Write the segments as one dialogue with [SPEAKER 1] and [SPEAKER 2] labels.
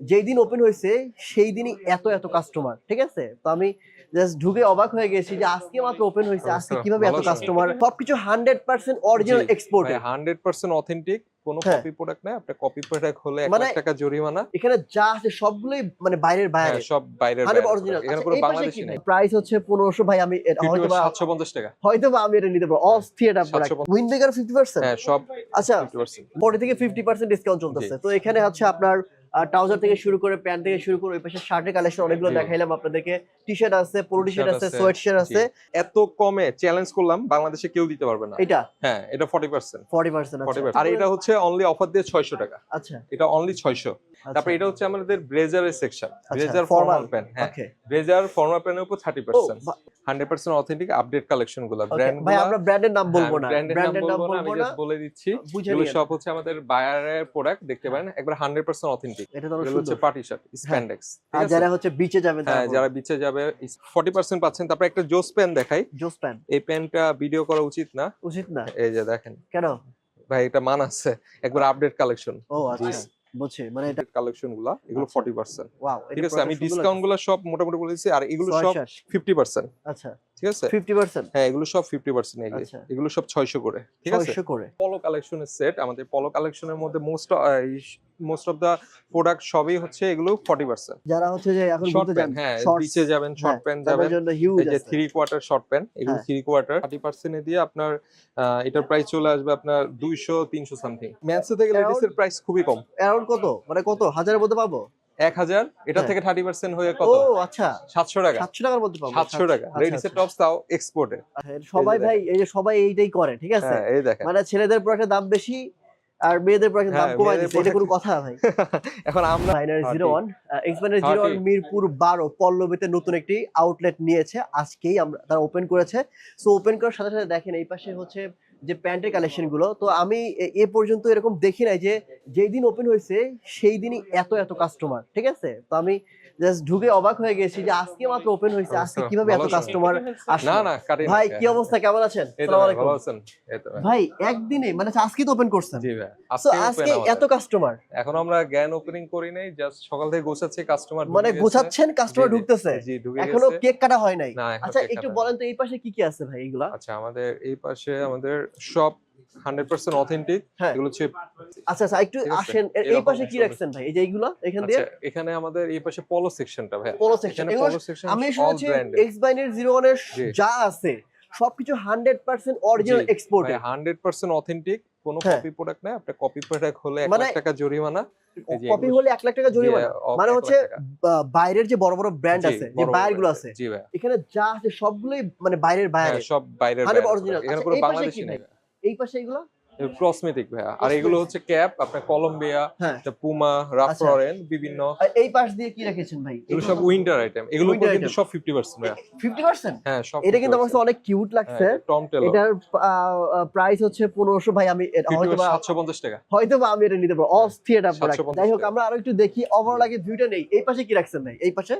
[SPEAKER 1] যেই দিন ওপেন হয়েছে সেই দিনই এত এত কাস্টমার ঠিক আছে? তো আমি জাস্ট ঢুকে অবাক হয়ে গেছি যে আজকে মাত্র ওপেন হয়েছে আজকে কীভাবে এত কাস্টমার সবকিছু hundred percent original exported
[SPEAKER 2] hundred percent authentic কোনো। কপি প্রোডাক্ট নাই আপনার কপি প্রোডাক্ট হলে এক
[SPEAKER 1] মানে
[SPEAKER 2] লাখ টাকা জরিমানা।
[SPEAKER 1] এখানে যা আছে সবগুলোই মানে বাইরের বাইরে।
[SPEAKER 2] হ্যাঁ, সব বাইরের
[SPEAKER 1] অরিজিনাল
[SPEAKER 2] এখানে কোনো বাংলাদেশি নেই।
[SPEAKER 1] প্রাইস হচ্ছে পনেরোশো ভাই আমি এটা হয়তো বা
[SPEAKER 2] সাতশো পঞ্চাশ টাকা।
[SPEAKER 1] হয়তো আমি এটা নিতে পারব। অস্থির এটা product
[SPEAKER 2] 750
[SPEAKER 1] windbreaker fifty percent
[SPEAKER 2] হ্যাঁ সব
[SPEAKER 1] আচ্ছা
[SPEAKER 2] ফিফটি পার্সেন্ট
[SPEAKER 1] ফোর্টি থেকে ফিফটি পার্সেন্ট ডিসকাউন্ট চলতেছে। তো এখানে হচ্ছে আপনার ট্রাউজার থেকে শুরু করে প্যান্ট থেকে শুরু করে ওই পাশে শার্টের কালেকশন অনেকগুলো দেখাইলাম আপনাদেরকে। টি শার্ট আছে পোলো টি শার্ট আছে
[SPEAKER 2] আছে,
[SPEAKER 1] সোয়েট শার্ট আছে।
[SPEAKER 2] এত কমে চ্যালেঞ্জ করলাম বাংলাদেশে কেউ দিতে পারবে না।
[SPEAKER 1] এটা?
[SPEAKER 2] হ্যাঁ এটা ফর্টি পার্সেন্ট
[SPEAKER 1] ফর্টি পার্সেন্ট
[SPEAKER 2] আর এটা হচ্ছে অনলি অফার দিয়ে ছয়শো টাকা।
[SPEAKER 1] আচ্ছা।
[SPEAKER 2] এটা অনলি ছয়শো। তারপরে এটা হচ্ছে আমাদের ব্লেজারের সেকশন ব্লেজার ফর্মাল প্যান্ট হ্যাঁ। ব্লেজার ফর্মাল প্যান্টের উপর থার্টি
[SPEAKER 1] ও
[SPEAKER 2] percent hundred percent authentic update
[SPEAKER 1] কালেকশনগুলো
[SPEAKER 2] ব্র্যান্ড
[SPEAKER 1] ভাই আমরা ব্র্যান্ডের নাম বলব না।
[SPEAKER 2] ব্র্যান্ডের নাম বলব না আমি জাস্ট বলে দিচ্ছি। এগুলো সব হচ্ছে আমাদের বায়ারের প্রোডাক্ট দেখতে পারেন একবার হান্ড্রেড পার্সেন্ট অথেন্টিক
[SPEAKER 1] এটা তো
[SPEAKER 2] হচ্ছে পার্টি শার্ট স্প্যান্ডেক্স
[SPEAKER 1] আর যারা হচ্ছে বিচে যাবেন
[SPEAKER 2] হ্যাঁ যারা বিচে যাবে ফর্টি পার্সেন্ট পাচ্ছেন। তারপর একটা জোস প্যান দেখাই।
[SPEAKER 1] জোস প্যান
[SPEAKER 2] এই প্যানটা ভিডিও করা উচিত না?
[SPEAKER 1] উচিত না।
[SPEAKER 2] এই যে দেখেন।
[SPEAKER 1] কেন?
[SPEAKER 2] ভাই এটা মান আছে একবার আপডেট কালেকশন
[SPEAKER 1] ও আচ্ছা। বুঝছি মানে এটা
[SPEAKER 2] কালেকশনগুলা এগুলো
[SPEAKER 1] আচ্ছা।
[SPEAKER 2] ফর্টি পার্সেন্ট
[SPEAKER 1] ওয়াও
[SPEAKER 2] ঠিক আছে আমি ডিসকাউন্টগুলো সব মোটামুটি বলে দিচ্ছি আর এগুলো সব ফিফটি পার্সেন্ট
[SPEAKER 1] আচ্ছা।
[SPEAKER 2] ঠিক আছে?
[SPEAKER 1] ফিফটি পার্সেন্ট
[SPEAKER 2] হ্যাঁ এগুলো সব ফিফটি পার্সেন্ট
[SPEAKER 1] আচ্ছা।
[SPEAKER 2] এগুলো সব ছয়শো করে ঠিক আছে?
[SPEAKER 1] ছয়শো করে।
[SPEAKER 2] পলো কালেকশনের সেট আমাদের পলো কালেকশনের মধ্যে most most of the product সবই হচ্ছে এগুলো ফর্টি পার্সেন্ট
[SPEAKER 1] যারা হচ্ছে যে এখন ঘুরতে যান
[SPEAKER 2] হ্যাঁ বিচে যাবেন শর্ট প্যান্ট যাবেন। এই যে
[SPEAKER 1] আছে।
[SPEAKER 2] থ্রি কোয়ার্টার শর্ট প্যান্ট এগুলো
[SPEAKER 1] হ্যাঁ।
[SPEAKER 2] থ্রি কোয়ার্টার থার্টি পার্সেন্ট দিয়ে আপনার এটার প্রাইস চলে আসবে আপনার দুইশো তিনশো সামথিং ম্যানসে থেকে লেডিস এর প্রাইস খুবই কম।
[SPEAKER 1] অ্যারাউন্ড কত? মানে কত? হাজারের মধ্যে পাবো?
[SPEAKER 2] এক হাজার এটা
[SPEAKER 1] হ্যাঁ।
[SPEAKER 2] থেকে থার্টি পার্সেন্ট হয়ে কত?
[SPEAKER 1] আচ্ছা।
[SPEAKER 2] সাতশো টাকা।
[SPEAKER 1] সাতশো টাকার মধ্যে পাবো।
[SPEAKER 2] সাতশো টাকা।
[SPEAKER 1] আচ্ছা,
[SPEAKER 2] লেডিস এর
[SPEAKER 1] আচ্ছা।
[SPEAKER 2] টপস তাও এক্সপোর্টে
[SPEAKER 1] আচ্ছা, সবাই ভাই এই যে সবাই এইটাই করে ঠিক আছে?
[SPEAKER 2] হ্যাঁ
[SPEAKER 1] মানে ছেলেদের প্রোডাক্টের দাম বেশি আর মেয়েদের প্রোডাক্টের দাম
[SPEAKER 2] হ্যাঁ,
[SPEAKER 1] কমাই দিচ্ছে এটা কোনো কথা ভাই
[SPEAKER 2] এখন আমরা হ্যাঁ,
[SPEAKER 1] zero one expander zero one Mirpur বারো পল্লবীতে নতুন একটি আউটলেট নিয়েছে আজকেই আমরা তারা ওপেন করেছে। সো ওপেন করার সাথে সাথে দেখেন এই পাশে হচ্ছে যে প্যান্টের কালেকশনগুলো। তো আমি এ- এ পর্যন্ত এরকম দেখি নাই যে যেই দিন ওপেন হয়েছে সেই দিনই এত এত কাস্টমার ঠিক আছে? তো আমি জাস্ট ঢুকে অবাক হয়ে গেছি যে আজকে মাত্র ওপেন হয়েছে। আজকে কীভাবে এত কাস্টমার
[SPEAKER 2] না
[SPEAKER 1] আসলো?
[SPEAKER 2] না কাটি
[SPEAKER 1] ভাই কি অবস্থা? কেমন আছেন?
[SPEAKER 2] এই তো
[SPEAKER 1] সালাম
[SPEAKER 2] ভাই,
[SPEAKER 1] আলাইকুম।
[SPEAKER 2] ভালো আছেন? ভাই।
[SPEAKER 1] ভাই একদিনে মানে আজকে তো ওপেন করছেন।
[SPEAKER 2] জি ভাই আজকে
[SPEAKER 1] এত কাস্টমার
[SPEAKER 2] এখন আমরা জ্ঞান ওপেনিং করি নাই জাস্ট সকাল থেকে গোছাচ্ছি কাস্টমার
[SPEAKER 1] মানে গোছাচ্ছেন কাস্টমার ঢুকতেছে।
[SPEAKER 2] জি ঢুকে এখনও
[SPEAKER 1] কেক কাটা হয় নাই। আচ্ছা একটু বলেন তো এই পাশে কি কি আছে ভাই এগুলা?
[SPEAKER 2] আচ্ছা আমাদের এই পাশে আমাদের সব হান্ড্রেড পার্সেন্ট অথেন্টিক
[SPEAKER 1] হ্যাঁ।
[SPEAKER 2] এগুলো হচ্ছে
[SPEAKER 1] আচ্ছা আচ্ছা একটু আসেন এই পাশে কি রাখছেন ভাই? এই যে এইগুলা এখান দিয়ে?
[SPEAKER 2] আচ্ছা এখানে আমাদের এই পাশে পলো সেকশনটা ভাই
[SPEAKER 1] পোলো সেকশন
[SPEAKER 2] পলো সেকশন
[SPEAKER 1] আমি শুনেছি এক্স বাইনের জিরো ওয়ানের
[SPEAKER 2] জি।
[SPEAKER 1] যা আছে সবকিছু হান্ড্রেড পার্সেন্ট অরিজিনাল
[SPEAKER 2] জি,
[SPEAKER 1] এক্সপোর্টেড
[SPEAKER 2] হান্ড্রেড পার্সেন্ট অথেন্টিক কোনো
[SPEAKER 1] হ্যাঁ।
[SPEAKER 2] কপি প্রোডাক্ট নাই। আপনার কপি প্রোডাক্ট হলে এক
[SPEAKER 1] মানে
[SPEAKER 2] লাখ টাকা জরিমানা।
[SPEAKER 1] কপি হলে এক লাখ টাকা জরিমানা। মানে হচ্ছে বাইরের যে বড় বড় ব্র্যান্ড আছে যে
[SPEAKER 2] বায়ারগুলো
[SPEAKER 1] আছে এখানে যা আছে সবগুলোই মানে বাইরের
[SPEAKER 2] হ্যাঁ,
[SPEAKER 1] বাইরে
[SPEAKER 2] সব বাইরের
[SPEAKER 1] হান্ড্রেড
[SPEAKER 2] brand এখানে
[SPEAKER 1] আচ্ছা,
[SPEAKER 2] কোনো বাংলাদেশি নেই
[SPEAKER 1] এই পাশে এগুলো?
[SPEAKER 2] কসমেটিক ভাইয়া। আর এগুলো হচ্ছে ক্যাপ আপনার কলম্বিয়া
[SPEAKER 1] হ্যাঁ।
[SPEAKER 2] পুমা রাফ
[SPEAKER 1] আচ্ছা।
[SPEAKER 2] বিভিন্ন।
[SPEAKER 1] এই পাশ দিয়ে কি রেখেছেন ভাই?
[SPEAKER 2] এগুলো সব উইন্টার আইটেম এগুলো কিন্তু সব ফিফটি পার্সেন্ট ভাইয়া।
[SPEAKER 1] ফিফটি পার্সেন্ট
[SPEAKER 2] হ্যাঁ সব
[SPEAKER 1] এটা কিন্তু আমার অনেক কিউট লাগছে।
[SPEAKER 2] টম টেলো
[SPEAKER 1] এটার প্রাইস হচ্ছে পনেরোশো ভাই আমি হয়তো বা
[SPEAKER 2] সাতশো পঞ্চাশ টাকা।
[SPEAKER 1] হয়তো আমি এটা নিতে পারব। অস্থির এটা প্রোডাক্ট যাই হোক আমরা আরও একটু দেখি। ওভারঅল আগে ভিউটা নেই। এই পাশে কি রাখছেন ভাই? এই পাশে?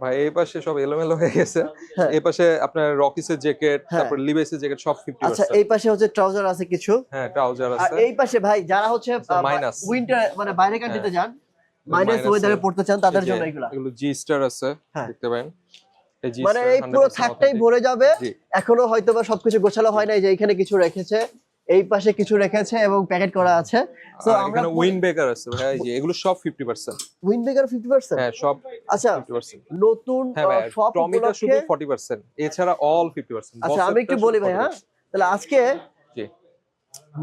[SPEAKER 2] ভাই এই পাশে সব এলোমেলো হয়ে গেছে।
[SPEAKER 1] হ্যাঁ।
[SPEAKER 2] এই পাশে আপনার রকিসের জ্যাকেট
[SPEAKER 1] হ্যাঁ।
[SPEAKER 2] তারপর লিভাইসের জ্যাকেট সব ফিফটি
[SPEAKER 1] আচ্ছা এই পাশে হচ্ছে ট্রাউজার আছে কিছু।
[SPEAKER 2] হ্যাঁ ট্রাউজার
[SPEAKER 1] আর এই পাশে ভাই যারা হচ্ছে
[SPEAKER 2] আচ্ছা, minus।
[SPEAKER 1] উইন্টার মানে বাইরে কান্ট্রিতে যান মাইনাস ওয়েদারে পড়তে চান তাদের জন্য এগুলা।
[SPEAKER 2] এগুলো জি স্টার আছে
[SPEAKER 1] হ্যাঁ।
[SPEAKER 2] দেখতে পারেন।
[SPEAKER 1] মানে এই পুরো
[SPEAKER 2] 100%
[SPEAKER 1] থাকটাই ভরে যাবে। এখনও হয়তো বা সবকিছু গোছালো হয় নাই যে এখানে কিছু রেখেছে। এই পাশে কিছু রেখেছে এবং প্যাকেট করা আছে।
[SPEAKER 2] আর
[SPEAKER 1] আমরা
[SPEAKER 2] উইন বেকার আছে ভাই যে এগুলো সব fifty percent
[SPEAKER 1] windbreaker fifty percent
[SPEAKER 2] হ্যাঁ সব
[SPEAKER 1] আচ্ছা নতুন
[SPEAKER 2] হ্যাঁ
[SPEAKER 1] সব
[SPEAKER 2] টমিটা শুধু
[SPEAKER 1] উপলক্ষে
[SPEAKER 2] ফর্টি পার্সেন্ট এছাড়া অল ফিফটি পার্সেন্ট
[SPEAKER 1] আচ্ছা আমি একটু বলি ভাই হ্যাঁ? তাহলে আজকে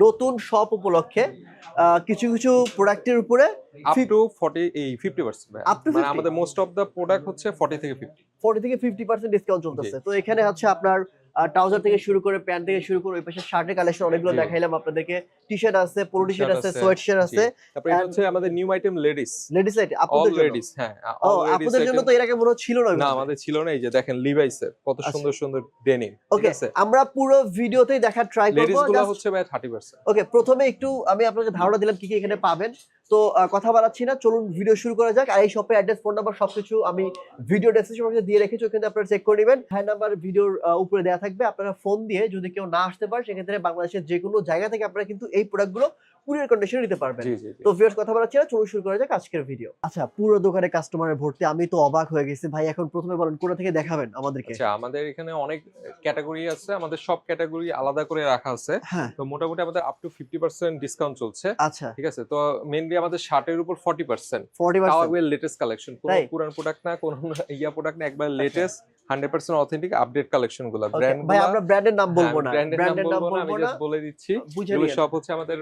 [SPEAKER 1] নতুন শপ উপলক্ষে কিছু কিছু প্রোডাক্টের উপরে
[SPEAKER 2] আপ টু ফর্টি এই ফিফটি পার্সেন্ট
[SPEAKER 1] Up to
[SPEAKER 2] মানে আমাদের মোস্ট অফ দ্য প্রোডাক্ট হচ্ছে ফর্টি থেকে ফিফটি
[SPEAKER 1] ফোর্টি থেকে ফিফটি পার্সেন্ট ডিসকাউন্ট চলতেছে। তো এখানে হচ্ছে আপনার ট্রাউজার থেকে শুরু করে প্যান্ট থেকে শুরু করে ওই পাশে শার্টের কালেকশন অনেকগুলো। দেখাইলাম আপনাদেরকে। টি শার্ট আছে পোলো টি শার্ট আছে সোয়েট শার্ট আছে
[SPEAKER 2] তারপরে এটা হচ্ছে আমাদের new item ladies
[SPEAKER 1] ladies item আপনাদের জন্য।
[SPEAKER 2] লেডিস হ্যাঁ
[SPEAKER 1] আপনাদের জন্য তো এর আগে মনে ছিল না
[SPEAKER 2] না আমাদের ছিল না এই যে দেখেন লিভাইসের কত
[SPEAKER 1] আচ্ছা।
[SPEAKER 2] সুন্দর সুন্দর ডেনিম ঠিক
[SPEAKER 1] ওকে
[SPEAKER 2] আছে?
[SPEAKER 1] আমরা পুরো ভিডিওতেই দেখার ট্রাই করব লেডিসগুলো
[SPEAKER 2] হচ্ছে ভাই থার্টি পার্সেন্ট
[SPEAKER 1] ওকে প্রথমে একটু আমি আপনাকে ধারণা দিলাম কি কি এখানে পাবেন। তো কথা বলাচ্ছি না, চলুন ভিডিও শুরু করা যাক। আর এই শপের অ্যাড্রেস ফোন নাম্বার সবকিছু আমি ভিডিও ডেসক্রিপশন বক্সে দিয়ে রেখেছি, ওখানে আপনারা চেক করে নেবেন। হ্যাঁ নাম্বার ভিডিওর উপরে দেওয়া থাকবে। আপনারা ফোন দিয়ে যদি কেউ না আসতে পারে, সেক্ষেত্রে বাংলাদেশের যে কোনো জায়গা থেকে আপনারা কিন্তু এই প্রোডাক্টগুলো কুরিয়ার কন্ডিশনে নিতে পারবেন। তো ভিউয়ার্স কথা বলা ছিল চলুন শুরু করা যাক আজকের ভিডিও আচ্ছা পুরো দোকানে কাস্টমারের ভর্তি আমি তো অবাক হয়ে গেছি। ভাই এখন প্রথমে বলেন কোথা থেকে দেখাবেন আমাদেরকে?
[SPEAKER 2] আচ্ছা আমাদের এখানে অনেক ক্যাটাগরি আছে আমাদের সব ক্যাটাগরি আলাদা করে রাখা আছে।
[SPEAKER 1] হ্যাঁ।
[SPEAKER 2] তো মোটামুটি আমাদের up to fifty percent discount চলছে।
[SPEAKER 1] আচ্ছা।
[SPEAKER 2] ঠিক আছে তো মেনলি আমাদের শার্টের উপর ফর্টি পার্সেন্ট
[SPEAKER 1] ফর্টি
[SPEAKER 2] তাও
[SPEAKER 1] পার্সেন্ট
[SPEAKER 2] একবার লেটেস্ট কালেকশন কোনো পুরান প্রোডাক্ট না কোনো ইয়া প্রোডাক্ট না একবার latest hundred percent authentic update কালেকশনগুলো ব্র্যান্ড
[SPEAKER 1] ভাই আমরা ব্র্যান্ডের নাম বলব না।
[SPEAKER 2] ব্র্যান্ডের নাম বলব না আমি জাস্ট বলে দিচ্ছি। এগুলো সব হচ্ছে আমাদের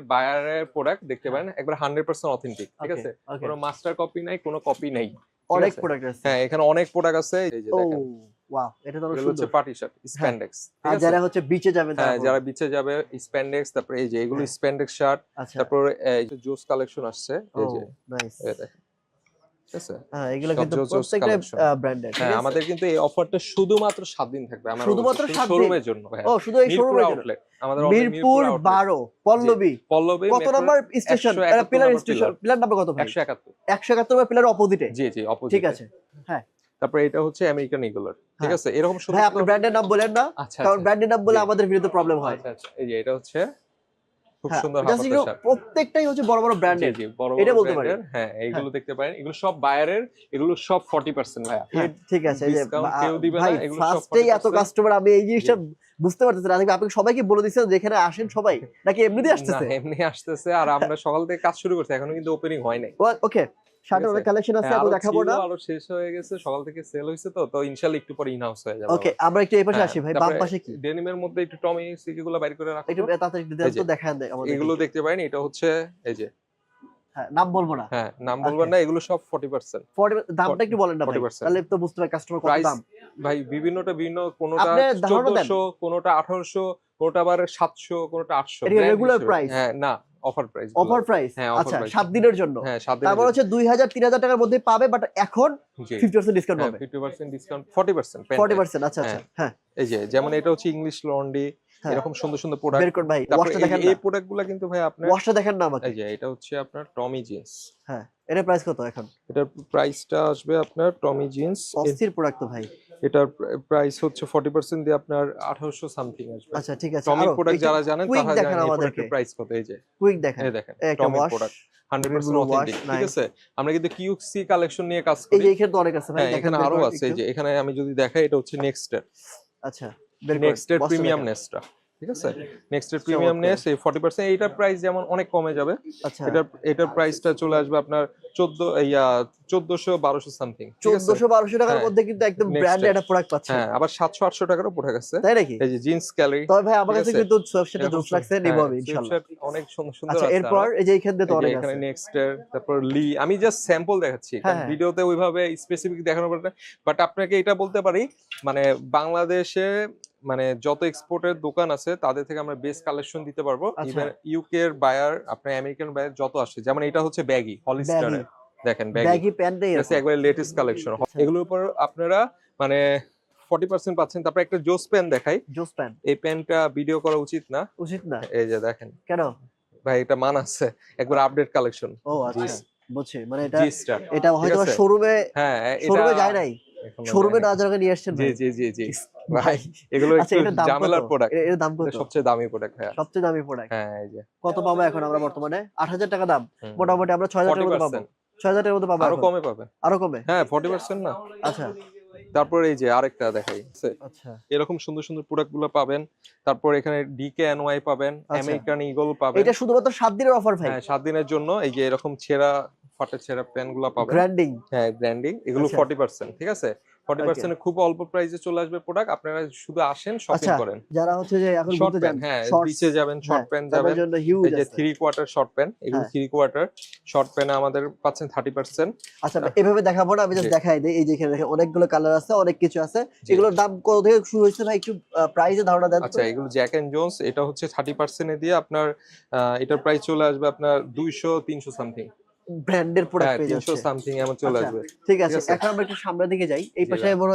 [SPEAKER 2] বায়ারের প্রোডাক্ট দেখতে পারেন একবার হান্ড্রেড পার্সেন্ট অথেন্টিক ঠিক আছে. কোনো মাস্টার কপি নাই কোনো কপি নাই
[SPEAKER 1] অনেক প্রোডাক্ট আছে।
[SPEAKER 2] হ্যাঁ এখানে অনেক প্রোডাক্ট আছে এই যে দেখেন।
[SPEAKER 1] ওয়াও এটা তো
[SPEAKER 2] হচ্ছে পার্টি শার্ট স্প্যান্ডেক্স
[SPEAKER 1] আর যারা হচ্ছে বিচে যাবে
[SPEAKER 2] হ্যাঁ যারা বিচে যাবে স্প্যান্ডেক্স তারপরে এই যে এগুলো
[SPEAKER 1] হ্যাঁ।
[SPEAKER 2] স্প্যান্ডেক্স শার্ট তারপর জোস কালেকশন আসছে এই যে।
[SPEAKER 1] নাইস
[SPEAKER 2] এই দেখেন। ঠিক আছে?
[SPEAKER 1] হ্যাঁ এগুলো কিন্তু
[SPEAKER 2] জোস জোস
[SPEAKER 1] প্রত্যেকটা ব্র্যান্ডেড
[SPEAKER 2] হ্যাঁ আমাদের কিন্তু এই অফারটা শুধুমাত্র দিন থাকবে।
[SPEAKER 1] শুধুমাত্র
[SPEAKER 2] শোরুমের জন্য
[SPEAKER 1] ও শুধু এই
[SPEAKER 2] মিরপুর
[SPEAKER 1] শোরুমে
[SPEAKER 2] আউটলেট আমাদের
[SPEAKER 1] মিরপুর
[SPEAKER 2] outlet।
[SPEAKER 1] বারো পল্লবী।
[SPEAKER 2] পল্লবী
[SPEAKER 1] কত নম্বর station
[SPEAKER 2] 171
[SPEAKER 1] pillar station pillar number কত ভাই?
[SPEAKER 2] একশো একাত্তর।
[SPEAKER 1] একশো একাত্তর নম্বর পিলার অপোজিটে
[SPEAKER 2] জি জি অপোজিট
[SPEAKER 1] ঠিক আছে। হ্যাঁ।
[SPEAKER 2] তারপরে এটা হচ্ছে আমেরিকান ইগুলার ঠিক
[SPEAKER 1] হ্যাঁ।
[SPEAKER 2] আছে? এরকম
[SPEAKER 1] ভাই আপনি ব্র্যান্ডের নাম বলেন না
[SPEAKER 2] আচ্ছা
[SPEAKER 1] কারণ। ব্র্যান্ডের নাম বলে আমাদের ভিডিওতে প্রবলেম হয়।
[SPEAKER 2] আচ্ছা আচ্ছা। এই যে এটা হচ্ছে খুব
[SPEAKER 1] হ্যাঁ,
[SPEAKER 2] সুন্দর
[SPEAKER 1] প্রত্যেকটাই হচ্ছে বড় বড়
[SPEAKER 2] জি
[SPEAKER 1] ব্র্যান্ডের এটা বলতে পারি।
[SPEAKER 2] হ্যাঁ এইগুলো দেখতে পারেন। এগুলো সব বায়ারের এগুলো সব 40% ভাইয়া।
[SPEAKER 1] হ্যাঁ, ঠিক আছে এই যে
[SPEAKER 2] কেউ দিবে না, এগুলো সব
[SPEAKER 1] ফার্স্টেই এত কাস্টমার আমি এই জিনিসটা বুঝতে আপনি সবাইকে বলে দিচ্ছেন যেখানে আসেন সবাই। নাকি এমনিতেই আসতেছে?
[SPEAKER 2] এমনি আসতেছে আর আমরা সকাল থেকে কাজ শুরু করছি এখনও কিন্তু ওপেনিং হয় নাই।
[SPEAKER 1] ওকে শার্টের অনেক কালেকশন আছে
[SPEAKER 2] হ্যাঁ,
[SPEAKER 1] দেখাবো না।
[SPEAKER 2] আরও শেষ হয়ে গেছে সকাল থেকে সেল হয়েছে তো তো ইনশাআল্লাহ একটু পরে ইন হাউস হয়ে যাবে
[SPEAKER 1] ওকে আমরা একটু এই পাশে আসি ভাই বাম পাশে কি?
[SPEAKER 2] ডেনিমের মধ্যে একটু টমি সিকি গুলো করে রাখো
[SPEAKER 1] একটু তাড়াতাড়ি ডিটেইলস তো দেখান দেয় আমাদের
[SPEAKER 2] এগুলো দেখতে পারেন এটা হচ্ছে এই যে।
[SPEAKER 1] নাম বলব না।
[SPEAKER 2] হ্যাঁ নাম বলবেন না এগুলো সব 40%
[SPEAKER 1] 40 দামটা একটু বলেন না ভাই তাহলে তো বুঝতে পারি কাস্টমার কত
[SPEAKER 2] প্রাইস
[SPEAKER 1] দাম।
[SPEAKER 2] ভাই বিভিন্নটা বিভিন্ন কোনোটা
[SPEAKER 1] আপনি ধারণা
[SPEAKER 2] 1400 কোনোটা 1800 কোনোটা আবার 700 কোনটা 800
[SPEAKER 1] এটা
[SPEAKER 2] brand
[SPEAKER 1] regular
[SPEAKER 2] হিসেবে।
[SPEAKER 1] price?
[SPEAKER 2] হ্যাঁ না। অফার প্রাইস
[SPEAKER 1] অফার প্রাইস
[SPEAKER 2] হ্যাঁ,
[SPEAKER 1] আচ্ছা
[SPEAKER 2] price।
[SPEAKER 1] সাত দিনের জন্য।
[SPEAKER 2] হ্যাঁ
[SPEAKER 1] তারপর হচ্ছে দুই হাজার তিন হাজার টাকার মধ্যে পাবে বাট এখন
[SPEAKER 2] জি।
[SPEAKER 1] ফিফটি পার্সেন্ট ডিসকাউন্ট পাবে।
[SPEAKER 2] 50% discount 40% pen
[SPEAKER 1] forty
[SPEAKER 2] type।
[SPEAKER 1] Percent আচ্ছা আচ্ছা হ্যাঁ।
[SPEAKER 2] এই যে যেমন এটা হচ্ছে ইংলিশ লন্ডি
[SPEAKER 1] হ্যাঁ।
[SPEAKER 2] এরকম সুন্দর সুন্দর
[SPEAKER 1] বের
[SPEAKER 2] প্রোডাক্ট
[SPEAKER 1] করুন ভাই ওয়াশটা দেখেন
[SPEAKER 2] এই প্রোডাক্টগুলো কিন্তু ভাই আপনার
[SPEAKER 1] ওয়াশটা দেখেন না আমাকে।
[SPEAKER 2] এই যে এটা হচ্ছে আপনার টমি জিন্স
[SPEAKER 1] হ্যাঁ এটার প্রাইস কত এখন?
[SPEAKER 2] এটার প্রাইসটা আসবে আপনার টমি জিন্স
[SPEAKER 1] অস্থির প্রোডাক্ট তো ভাই।
[SPEAKER 2] এটার প্রাইস হচ্ছে 40% দিয়ে আপনার 1800 সামথিং আসবে।
[SPEAKER 1] আচ্ছা ঠিক আছে।
[SPEAKER 2] টমি প্রোডাক্ট যারা জানেন তারা জানেন। প্রোডাক্টের প্রাইস কত এই যে।
[SPEAKER 1] কুইক দেখেন।
[SPEAKER 2] এই দেখেন
[SPEAKER 1] ওয়াশ
[SPEAKER 2] প্রোডাক্ট 100% অথেন্টিক ঠিক আছে? আমরা কিন্তু কিউসি কালেকশন নিয়ে কাজ
[SPEAKER 1] এই যে এখানে তো অনেক আছে ভাই
[SPEAKER 2] হ্যাঁ এখানে
[SPEAKER 1] আরও
[SPEAKER 2] আছে এই যে এখানে আমি যদি দেখাই এটা হচ্ছে নেক্সটের
[SPEAKER 1] আচ্ছা নেক্সট
[SPEAKER 2] প্রিমিয়াম
[SPEAKER 1] দেখেন।
[SPEAKER 2] ঠিক আছে? নেক্সট এর
[SPEAKER 1] প্রিমিয়াম।
[SPEAKER 2] নেস এই 40% এইটার প্রাইস যেমন অনেক কমে যাবে।
[SPEAKER 1] আচ্ছা।
[SPEAKER 2] এটার এটার প্রাইসটা চলে আসবে আপনার 14 ইয়া 1400 1200 সামথিং ঠিক আছে?
[SPEAKER 1] চোদ্দশো বারোশো টাকার
[SPEAKER 2] হ্যাঁ।
[SPEAKER 1] মধ্যে কিন্তু একদম ব্র্যান্ড একটা প্রোডাক্ট পাচ্ছে
[SPEAKER 2] হ্যাঁ আবার 700 800 টাকারও পড়ে গেছে
[SPEAKER 1] তাই নাকি?
[SPEAKER 2] এই যে জিন্স ক্যালারি
[SPEAKER 1] তবে ভাই আমার কাছে কিন্তু সোয়েবশার্টটা
[SPEAKER 2] এরকম
[SPEAKER 1] জোস লাগছে
[SPEAKER 2] হ্যাঁ,
[SPEAKER 1] নিবো আমি ইনশাআল্লাহ
[SPEAKER 2] অনেক সুন্দর সুন্দর
[SPEAKER 1] আচ্ছা
[SPEAKER 2] আছে
[SPEAKER 1] এরপর এই যে এইখান দিয়ে তো অনেক
[SPEAKER 2] এখানে
[SPEAKER 1] নেক্সট
[SPEAKER 2] এর তারপর লি আমি জাস্ট স্যাম্পল দেখাচ্ছি
[SPEAKER 1] হ্যাঁ, হ্যাঁ।
[SPEAKER 2] ভিডিওতে ওইভাবে স্পেসিফিক দেখানো পারে না। বাট আপনাকে এটা বলতে পারি মানে বাংলাদেশে মানে যত এক্সপোর্টের দোকান আছে তাদের থেকে আমরা বেস্ট কালেকশন দিতে পারব।
[SPEAKER 1] আচ্ছা।
[SPEAKER 2] ইভেন ইউকে এর বায়ার আপনার আমেরিকান বায়ার যত আসে যেমন এটা হচ্ছে ব্যাগি হলিস্টারের দেখেন ব্যাগি
[SPEAKER 1] আছে
[SPEAKER 2] একবারে লেটেস্ট কালেকশন
[SPEAKER 1] আচ্ছা।
[SPEAKER 2] এগুলোর উপর আপনারা মানে ফর্টি পার্সেন্ট পাচ্ছেন। তারপর একটা জোস পেন দেখাই।
[SPEAKER 1] জোস প্যান্ট
[SPEAKER 2] এই পেনটা ভিডিও করা উচিত না।
[SPEAKER 1] উচিত না।
[SPEAKER 2] এই যে দেখেন।
[SPEAKER 1] কেন?
[SPEAKER 2] ভাই এটা মান আছে। একবার আপডেট কালেকশন
[SPEAKER 1] ও আচ্ছা। বুঝছি। মানে এটা এটা হয়তো শোরুমে
[SPEAKER 2] হ্যাঁ
[SPEAKER 1] শোরুমে যায় নাই? শোরুমে না জায়গা নিয়ে আসছেন
[SPEAKER 2] জি জি জি জি।
[SPEAKER 1] ভাই
[SPEAKER 2] এগুলো
[SPEAKER 1] আচ্ছা
[SPEAKER 2] একটু
[SPEAKER 1] কত? প্রোডাক্টের দাম কত?
[SPEAKER 2] সবচেয়ে দামি প্রোডাক্ট হ্যাঁ
[SPEAKER 1] সবচেয়ে দামি প্রোডাক্ট
[SPEAKER 2] হ্যাঁ এই যে।
[SPEAKER 1] কত পাবো এখন আমরা বর্তমানে? আট হাজার টাকা দাম। মোটামুটি আমরা ছয় হাজার টাকার মধ্যে পাবো।
[SPEAKER 2] 40%
[SPEAKER 1] ছয় হাজার টাকার মধ্যে পাবো আরও
[SPEAKER 2] কমে পাবে।
[SPEAKER 1] আরও কমে?
[SPEAKER 2] হ্যাঁ ফর্টি পার্সেন্ট না।
[SPEAKER 1] আচ্ছা।
[SPEAKER 2] তারপর এই যে আরেকটা দেখাই।
[SPEAKER 1] আচ্ছা।
[SPEAKER 2] এরকম সুন্দর সুন্দর প্রোডাক্টগুলো পাবেন। তারপর এখানে ডিকে এনওয়াই পাবেন
[SPEAKER 1] আচ্ছা।
[SPEAKER 2] আমেরিকান ইগল পাবেন।
[SPEAKER 1] এটা শুধুমাত্র সাত দিনের অফার ভাই।
[SPEAKER 2] হ্যাঁ সাত দিনের জন্য এই যে এরকম ছেঁড়া ফাটা ছেঁড়া পেনগুলো পাবেন।
[SPEAKER 1] ব্র্যান্ডিং
[SPEAKER 2] হ্যাঁ ব্র্যান্ডিং এগুলো
[SPEAKER 1] আচ্ছা।
[SPEAKER 2] ফর্টি পার্সেন্ট ঠিক আছে? ফর্টি পার্সেন্ট খুব অল্প প্রাইসে চলে আসবে প্রোডাক্ট আপনারা শুধু আসেন শপিং
[SPEAKER 1] আচ্ছা,
[SPEAKER 2] করেন।
[SPEAKER 1] যারা হচ্ছে যে এখন ঘুরতে যান
[SPEAKER 2] হ্যাঁ বিচে যাবেন শর্ট প্যান্ট যাবেন। এই যে থ্রি কোয়ার্টার শর্ট প্যান্ট এগুলো
[SPEAKER 1] হ্যাঁ।
[SPEAKER 2] থ্রি কোয়ার্টার শর্ট প্যান্ট আমাদের পাচ্ছেন থার্টি পার্সেন্ট
[SPEAKER 1] আচ্ছা এভাবে দেখাবো না আমি জাস্ট দেখাই দিই এই যে এখানে দেখেন অনেকগুলো কালার আছে অনেক কিছু আছে। এগুলোর দাম কত থেকে শুরু হয়েছে ভাই? একটু প্রাইসে ধারণা দেন
[SPEAKER 2] আচ্ছা এগুলো জ্যাক এন্ড জোন্স এটা হচ্ছে থার্টি পার্সেন্টে দিয়ে আপনার এটার প্রাইস চলে আসবে আপনার দুইশো তিনশো সামথিং
[SPEAKER 1] ব্র্যান্ডের
[SPEAKER 2] হ্যাঁ
[SPEAKER 1] প্রোডাক্ট পেয়ে যাচ্ছে।
[SPEAKER 2] সামথিং এমন চলে
[SPEAKER 1] আচ্ছা,
[SPEAKER 2] আসবে।
[SPEAKER 1] ঠিক আছে এখন আমরা একটু সামনের দিকে যাই। এই পাশে বড়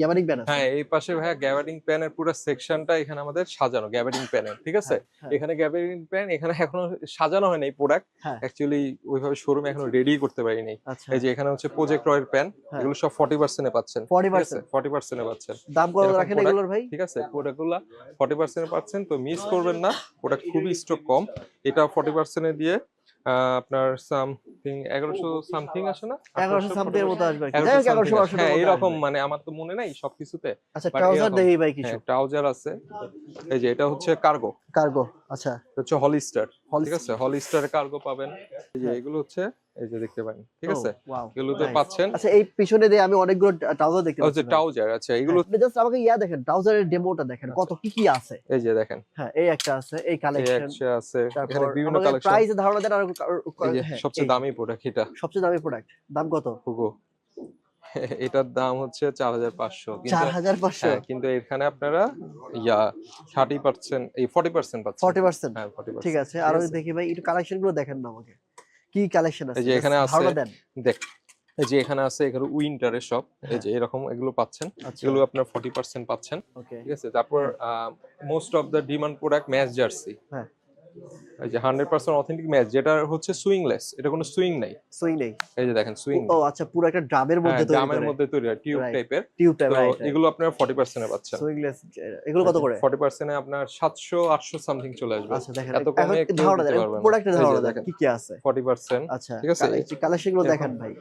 [SPEAKER 1] গ্যামারিং ব্যান আছে।
[SPEAKER 2] হ্যাঁ এই পাশে ভাইয়া গ্যাবার্ডিং প্যানের পুরো সেকশনটা এখানে আমাদের সাজানো গ্যাবার্ডিং প্যানের ঠিক আছে?
[SPEAKER 1] হ্যাঁ,
[SPEAKER 2] এখানে গ্যাবার্ডিং প্যান এখানে এখনও সাজানো হয়নি প্রোডাক্ট
[SPEAKER 1] হ্যাঁ।
[SPEAKER 2] অ্যাকচুয়ালি ওইভাবে শোরুমে এখনও রেডি করতে পারিনি।
[SPEAKER 1] আচ্ছা।
[SPEAKER 2] এই যে এখানে হচ্ছে প্রজেক্ট রয়ের প্যান
[SPEAKER 1] হ্যাঁ।
[SPEAKER 2] এগুলো সব ফর্টি পার্সেন্টে পাচ্ছেন।
[SPEAKER 1] 40%
[SPEAKER 2] ফর্টি পার্সেন্টে পাচ্ছেন।
[SPEAKER 1] দাম কত রাখেন এগুলোর ভাই?
[SPEAKER 2] ঠিক আছে? প্রোডাক্টগুলো ফর্টি পার্সেন্ট পাচ্ছেন তো মিস করবেন না। প্রোডাক্ট খুবই স্টক কম। এটা ফর্টি পার্সেন্টে দিয়ে আপনার সামথিং এগারোশো সামথিং আসে না?
[SPEAKER 1] এগারোশো সামথিং এর মতো আসবে
[SPEAKER 2] হ্যাঁ এরকম মানে আমার তো মনে নাই সবকিছুতে।
[SPEAKER 1] আচ্ছা ট্রাউজার দেখি ভাই কিছু।
[SPEAKER 2] হ্যাঁ ট্রাউজার আছে। এই যে এটা হচ্ছে কার্গো
[SPEAKER 1] কার্গো আচ্ছা।
[SPEAKER 2] হচ্ছে হলিস্টার। ঠিক আছে? হলিস্টারের কার্গো পাবেন। এই যে
[SPEAKER 1] হ্যাঁ।
[SPEAKER 2] এগুলো হচ্ছে এই যে দেখতে ঠিক আছে? এগুলো তো পাচ্ছেন।
[SPEAKER 1] আচ্ছা এই পিছনে দিয়ে আমি অনেকগুলো ট্রাউজার দেখতে
[SPEAKER 2] হচ্ছে
[SPEAKER 1] পাচ্ছি
[SPEAKER 2] ট্রাউজার আচ্ছা এগুলো
[SPEAKER 1] জাস্ট আমাকে ইয়া দেখেন ট্রাউজারের ডেমোটা দেখেন কত কি কি আছে।
[SPEAKER 2] এই যে দেখেন।
[SPEAKER 1] হ্যাঁ এই একটা আছে এই
[SPEAKER 2] এই একটা আছে এখানে বিভিন্ন কালেকশন
[SPEAKER 1] প্রাইস ধারণা দেন আর হ্যাঁ,
[SPEAKER 2] সবচেয়ে দামি প্রোডাক্ট এটা।
[SPEAKER 1] সবচেয়ে দামি প্রোডাক্ট দাম কত?
[SPEAKER 2] হুগো এটার দাম হচ্ছে চার হাজার পাঁচশো।
[SPEAKER 1] চার হাজার পাঁচশো?
[SPEAKER 2] হ্যাঁ কিন্তু এখানে আপনারা ইয়া থার্টি পার্সেন্ট এই ফর্টি পার্সেন্ট পাচ্ছেন।
[SPEAKER 1] Forty percent?
[SPEAKER 2] হ্যাঁ
[SPEAKER 1] ঠিক আছে
[SPEAKER 2] আরও।
[SPEAKER 1] দেখি ভাই একটু কালেকশনগুলো দেখেন না আমাকে। কি কালেকশন আছে?
[SPEAKER 2] যে এখানে আছে- দেখ এই যে এখানে আছে এখানে উইন্টারের সব এই যে এরকম এগুলো পাচ্ছেন
[SPEAKER 1] আচ্ছা।
[SPEAKER 2] এগুলো আপনার ফর্টি পার্সেন্ট পাচ্ছেন। ঠিক আছে তারপর most of the demand product match jersey
[SPEAKER 1] হ্যাঁ।
[SPEAKER 2] এই যে হান্ড্রেড পার্সেন্ট অথেন্টিক ম্যাচ যেটা হচ্ছে সুইংলেস এটা কোনো সুইং নাই।
[SPEAKER 1] সুইং নেই।
[SPEAKER 2] এই যে দেখেন সুইং
[SPEAKER 1] ও আচ্ছা পুরো একটা ড্রামের মধ্যে তৈরি
[SPEAKER 2] জামের
[SPEAKER 1] করে।
[SPEAKER 2] মধ্যে তৈরি হয় টিউব টাইপের
[SPEAKER 1] টিউব টাইপ রাইট
[SPEAKER 2] এগুলো আপনার ফর্টি পার্সেন্টে পাচ্ছেন
[SPEAKER 1] সুইংলেস এগুলো কত করে?
[SPEAKER 2] ফর্টি পার্সেন্টে আপনার সাতশো আটশো সামথিং চলে আসবে।
[SPEAKER 1] আচ্ছা দেখেন
[SPEAKER 2] এত কমে
[SPEAKER 1] ধারণা দেন প্রোডাক্টের ধারণা
[SPEAKER 2] দেখেন।
[SPEAKER 1] কি কি আছে?
[SPEAKER 2] ফর্টি পার্সেন্ট
[SPEAKER 1] আচ্ছা
[SPEAKER 2] ঠিক আছে? কালেকশনগুলো
[SPEAKER 1] দেখেন। ভাই।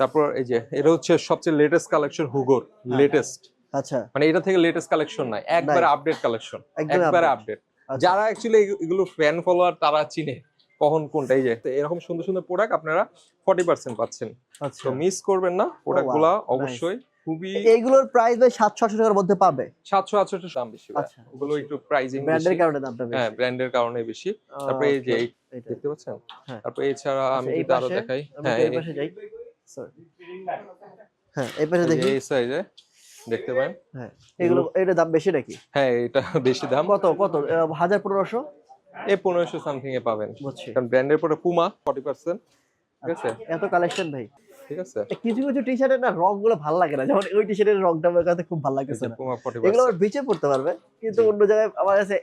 [SPEAKER 2] তারপর এই যে এটা হচ্ছে সবচেয়ে লেটেস্ট কালেকশন হুগোর
[SPEAKER 1] হ্যাঁ।
[SPEAKER 2] লেটেস্ট
[SPEAKER 1] আচ্ছা।
[SPEAKER 2] মানে এটা থেকে লেটেস্ট কালেকশন নাই একবার আপডেট কালেকশন একবার আপডেট। যারা অ্যাকচুয়ালি এগুলো ফ্যান ফলোয়ার তারা চিনে কখন কোনটাই এই যে তো এরকম সুন্দর সুন্দর প্রোডাক্ট আপনারা ফর্টি পার্সেন্ট পাচ্ছেন।
[SPEAKER 1] আচ্ছা।
[SPEAKER 2] তো মিস করবেন না
[SPEAKER 1] প্রোডাক্টগুলা
[SPEAKER 2] অবশ্যই। খুবই
[SPEAKER 1] এইগুলোর প্রাইস ভাই সাতশো আটশো টাকার মধ্যে পাবে।
[SPEAKER 2] সাতশো আটশো দাম বেশি।
[SPEAKER 1] আচ্ছা।
[SPEAKER 2] ওগুলো একটু প্রাইজিং
[SPEAKER 1] ব্র্যান্ডের কারণে দামটা বেশি।
[SPEAKER 2] হ্যাঁ ব্র্যান্ডের কারণে বেশি। তারপরে এই যে দেখতে পাচ্ছেন?
[SPEAKER 1] হ্যাঁ।
[SPEAKER 2] তারপরে এছাড়া আমি
[SPEAKER 1] আচ্ছা,
[SPEAKER 2] যদি
[SPEAKER 1] আরও
[SPEAKER 2] দেখাই হ্যাঁ
[SPEAKER 1] এই
[SPEAKER 2] এই-
[SPEAKER 1] পাশে যাই. হ্যাঁ এই পাশে দেখি।
[SPEAKER 2] এই সাইজে দেখতে পারেন।
[SPEAKER 1] হ্যাঁ এগুলো এটার দাম বেশি নাকি?
[SPEAKER 2] হ্যাঁ এটা বেশি দাম।
[SPEAKER 1] কত কত? হাজার পনেরোশো?
[SPEAKER 2] এই পনেরোশো সামথিং এ পাবেন। কারণ ব্র্যান্ডের পরে পুমা ফর্টি পার্সেন্ট ঠিক আছে?
[SPEAKER 1] এত কালেকশন ভাই।
[SPEAKER 2] ঠিক আছে।
[SPEAKER 1] কিছু কিছু টি শার্টের না রংগুলো ভালো লাগে না। যেমন ওই টি শার্টের রংটা আমার কাছে খুব ভালো লাগতেছে না। এগুলো আবার বিচে পড়তে পারবে। কিন্তু অন্য জায়গায় আমার কাছে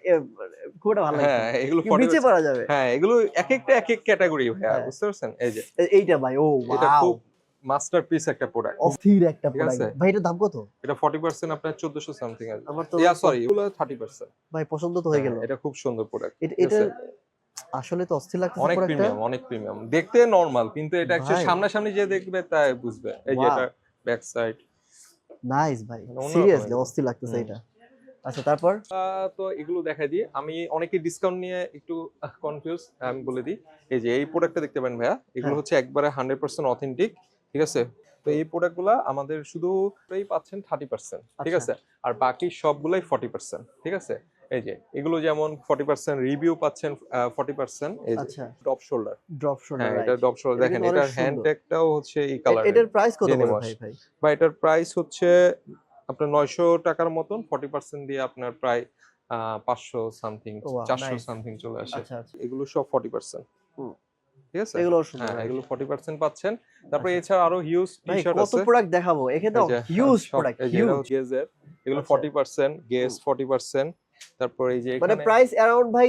[SPEAKER 1] খুব একটা ভালো লাগে
[SPEAKER 2] হ্যাঁ এগুলো 40%
[SPEAKER 1] বিচে পড়া যাবে।
[SPEAKER 2] হ্যাঁ এগুলো এক একটা এক এক ক্যাটাগরি
[SPEAKER 1] হ্যাঁ।
[SPEAKER 2] বুঝতে পারছেন? এই যে।
[SPEAKER 1] এইটা ভাই ও
[SPEAKER 2] এটা খুব মাস্টারপিস একটা প্রোডাক্ট
[SPEAKER 1] অস্থির একটা প্রোডাক্ট ভাই এটার দাম কত?
[SPEAKER 2] এটা ফর্টি পার্সেন্ট আপনার চোদ্দশো সামথিং আসবে
[SPEAKER 1] আমার তো
[SPEAKER 2] ইয়া সরি এগুলো থার্টি পার্সেন্ট
[SPEAKER 1] ভাই পছন্দ তো হয়ে গেল।
[SPEAKER 2] এটা খুব সুন্দর প্রোডাক্ট
[SPEAKER 1] এটা এটা
[SPEAKER 2] আছে?
[SPEAKER 1] আসলে তো অস্থির লাগতেছে
[SPEAKER 2] অনেক প্রিমিয়াম অনেক প্রিমিয়াম দেখতে নরমাল কিন্তু এটা অ্যাকচুয়ালি সামনাসামনি যে দেখবে তাই বুঝবে। এই যে এটা ব্যাক সাইড
[SPEAKER 1] নাইস ভাই সিরিয়াসলি
[SPEAKER 2] এটা।
[SPEAKER 1] অস্থির লাগতেছে এটা। আচ্ছা তারপর?
[SPEAKER 2] তো এগুলো দেখাই দিই। আমি অনেকে ডিসকাউন্ট নিয়ে একটু কনফিউজ আমি বলে দিই। এই যে এই প্রোডাক্টটা দেখতে পারেন ভাইয়া এগুলো
[SPEAKER 1] হ্যাঁ।
[SPEAKER 2] হচ্ছে একবারে হান্ড্রেড পার্সেন্ট অথেন্টিক ঠিক আছে? তো এই প্রোডাক্টগুলো আমাদের শুধু পাচ্ছেন থার্টি পার্সেন্ট ঠিক
[SPEAKER 1] আচ্ছা।
[SPEAKER 2] আছে? আর বাকি সবগুলোই ফর্টি পার্সেন্ট ঠিক আছে? এই যে এগুলো যেমন ফর্টি পার্সেন্ট রিভিউ পাচ্ছেন ফর্টি পার্সেন্ট এই যে টপ শোল্ডার
[SPEAKER 1] ড্রপ শোল্ডার
[SPEAKER 2] হ্যাঁ এটা টপ শোল্ডার দেখেন এটার হ্যান্ড ট্যাগটাও হচ্ছে এই কালার
[SPEAKER 1] এটার প্রাইস কত। ভাই ভাই?
[SPEAKER 2] বা এটার প্রাইস হচ্ছে আপনার নয়শো টাকার মতন ফর্টি পার্সেন্ট দিয়ে আপনার প্রায় পাঁচশো সামথিং চারশো. সামথিং চলে আসে।
[SPEAKER 1] আচ্ছা আচ্ছা।
[SPEAKER 2] এগুলো সব ফর্টি পার্সেন্ট
[SPEAKER 1] হুম।
[SPEAKER 2] ঠিক আছে
[SPEAKER 1] এগুলো
[SPEAKER 2] হ্যাঁ এগুলো ফর্টি পার্সেন্ট পাচ্ছেন তারপরে
[SPEAKER 1] আচ্ছা।
[SPEAKER 2] এছাড়া আরও হিউজ
[SPEAKER 1] কত প্রোডাক্ট দেখাবো এখানে হিউজ
[SPEAKER 2] সব-
[SPEAKER 1] প্রোডাক্ট
[SPEAKER 2] এই যে এটা
[SPEAKER 1] হিউজ
[SPEAKER 2] গেজের এগুলো
[SPEAKER 1] আচ্ছা।
[SPEAKER 2] তারপর এই যে
[SPEAKER 1] মানে প্রাইস অ্যারাউন্ড ভাই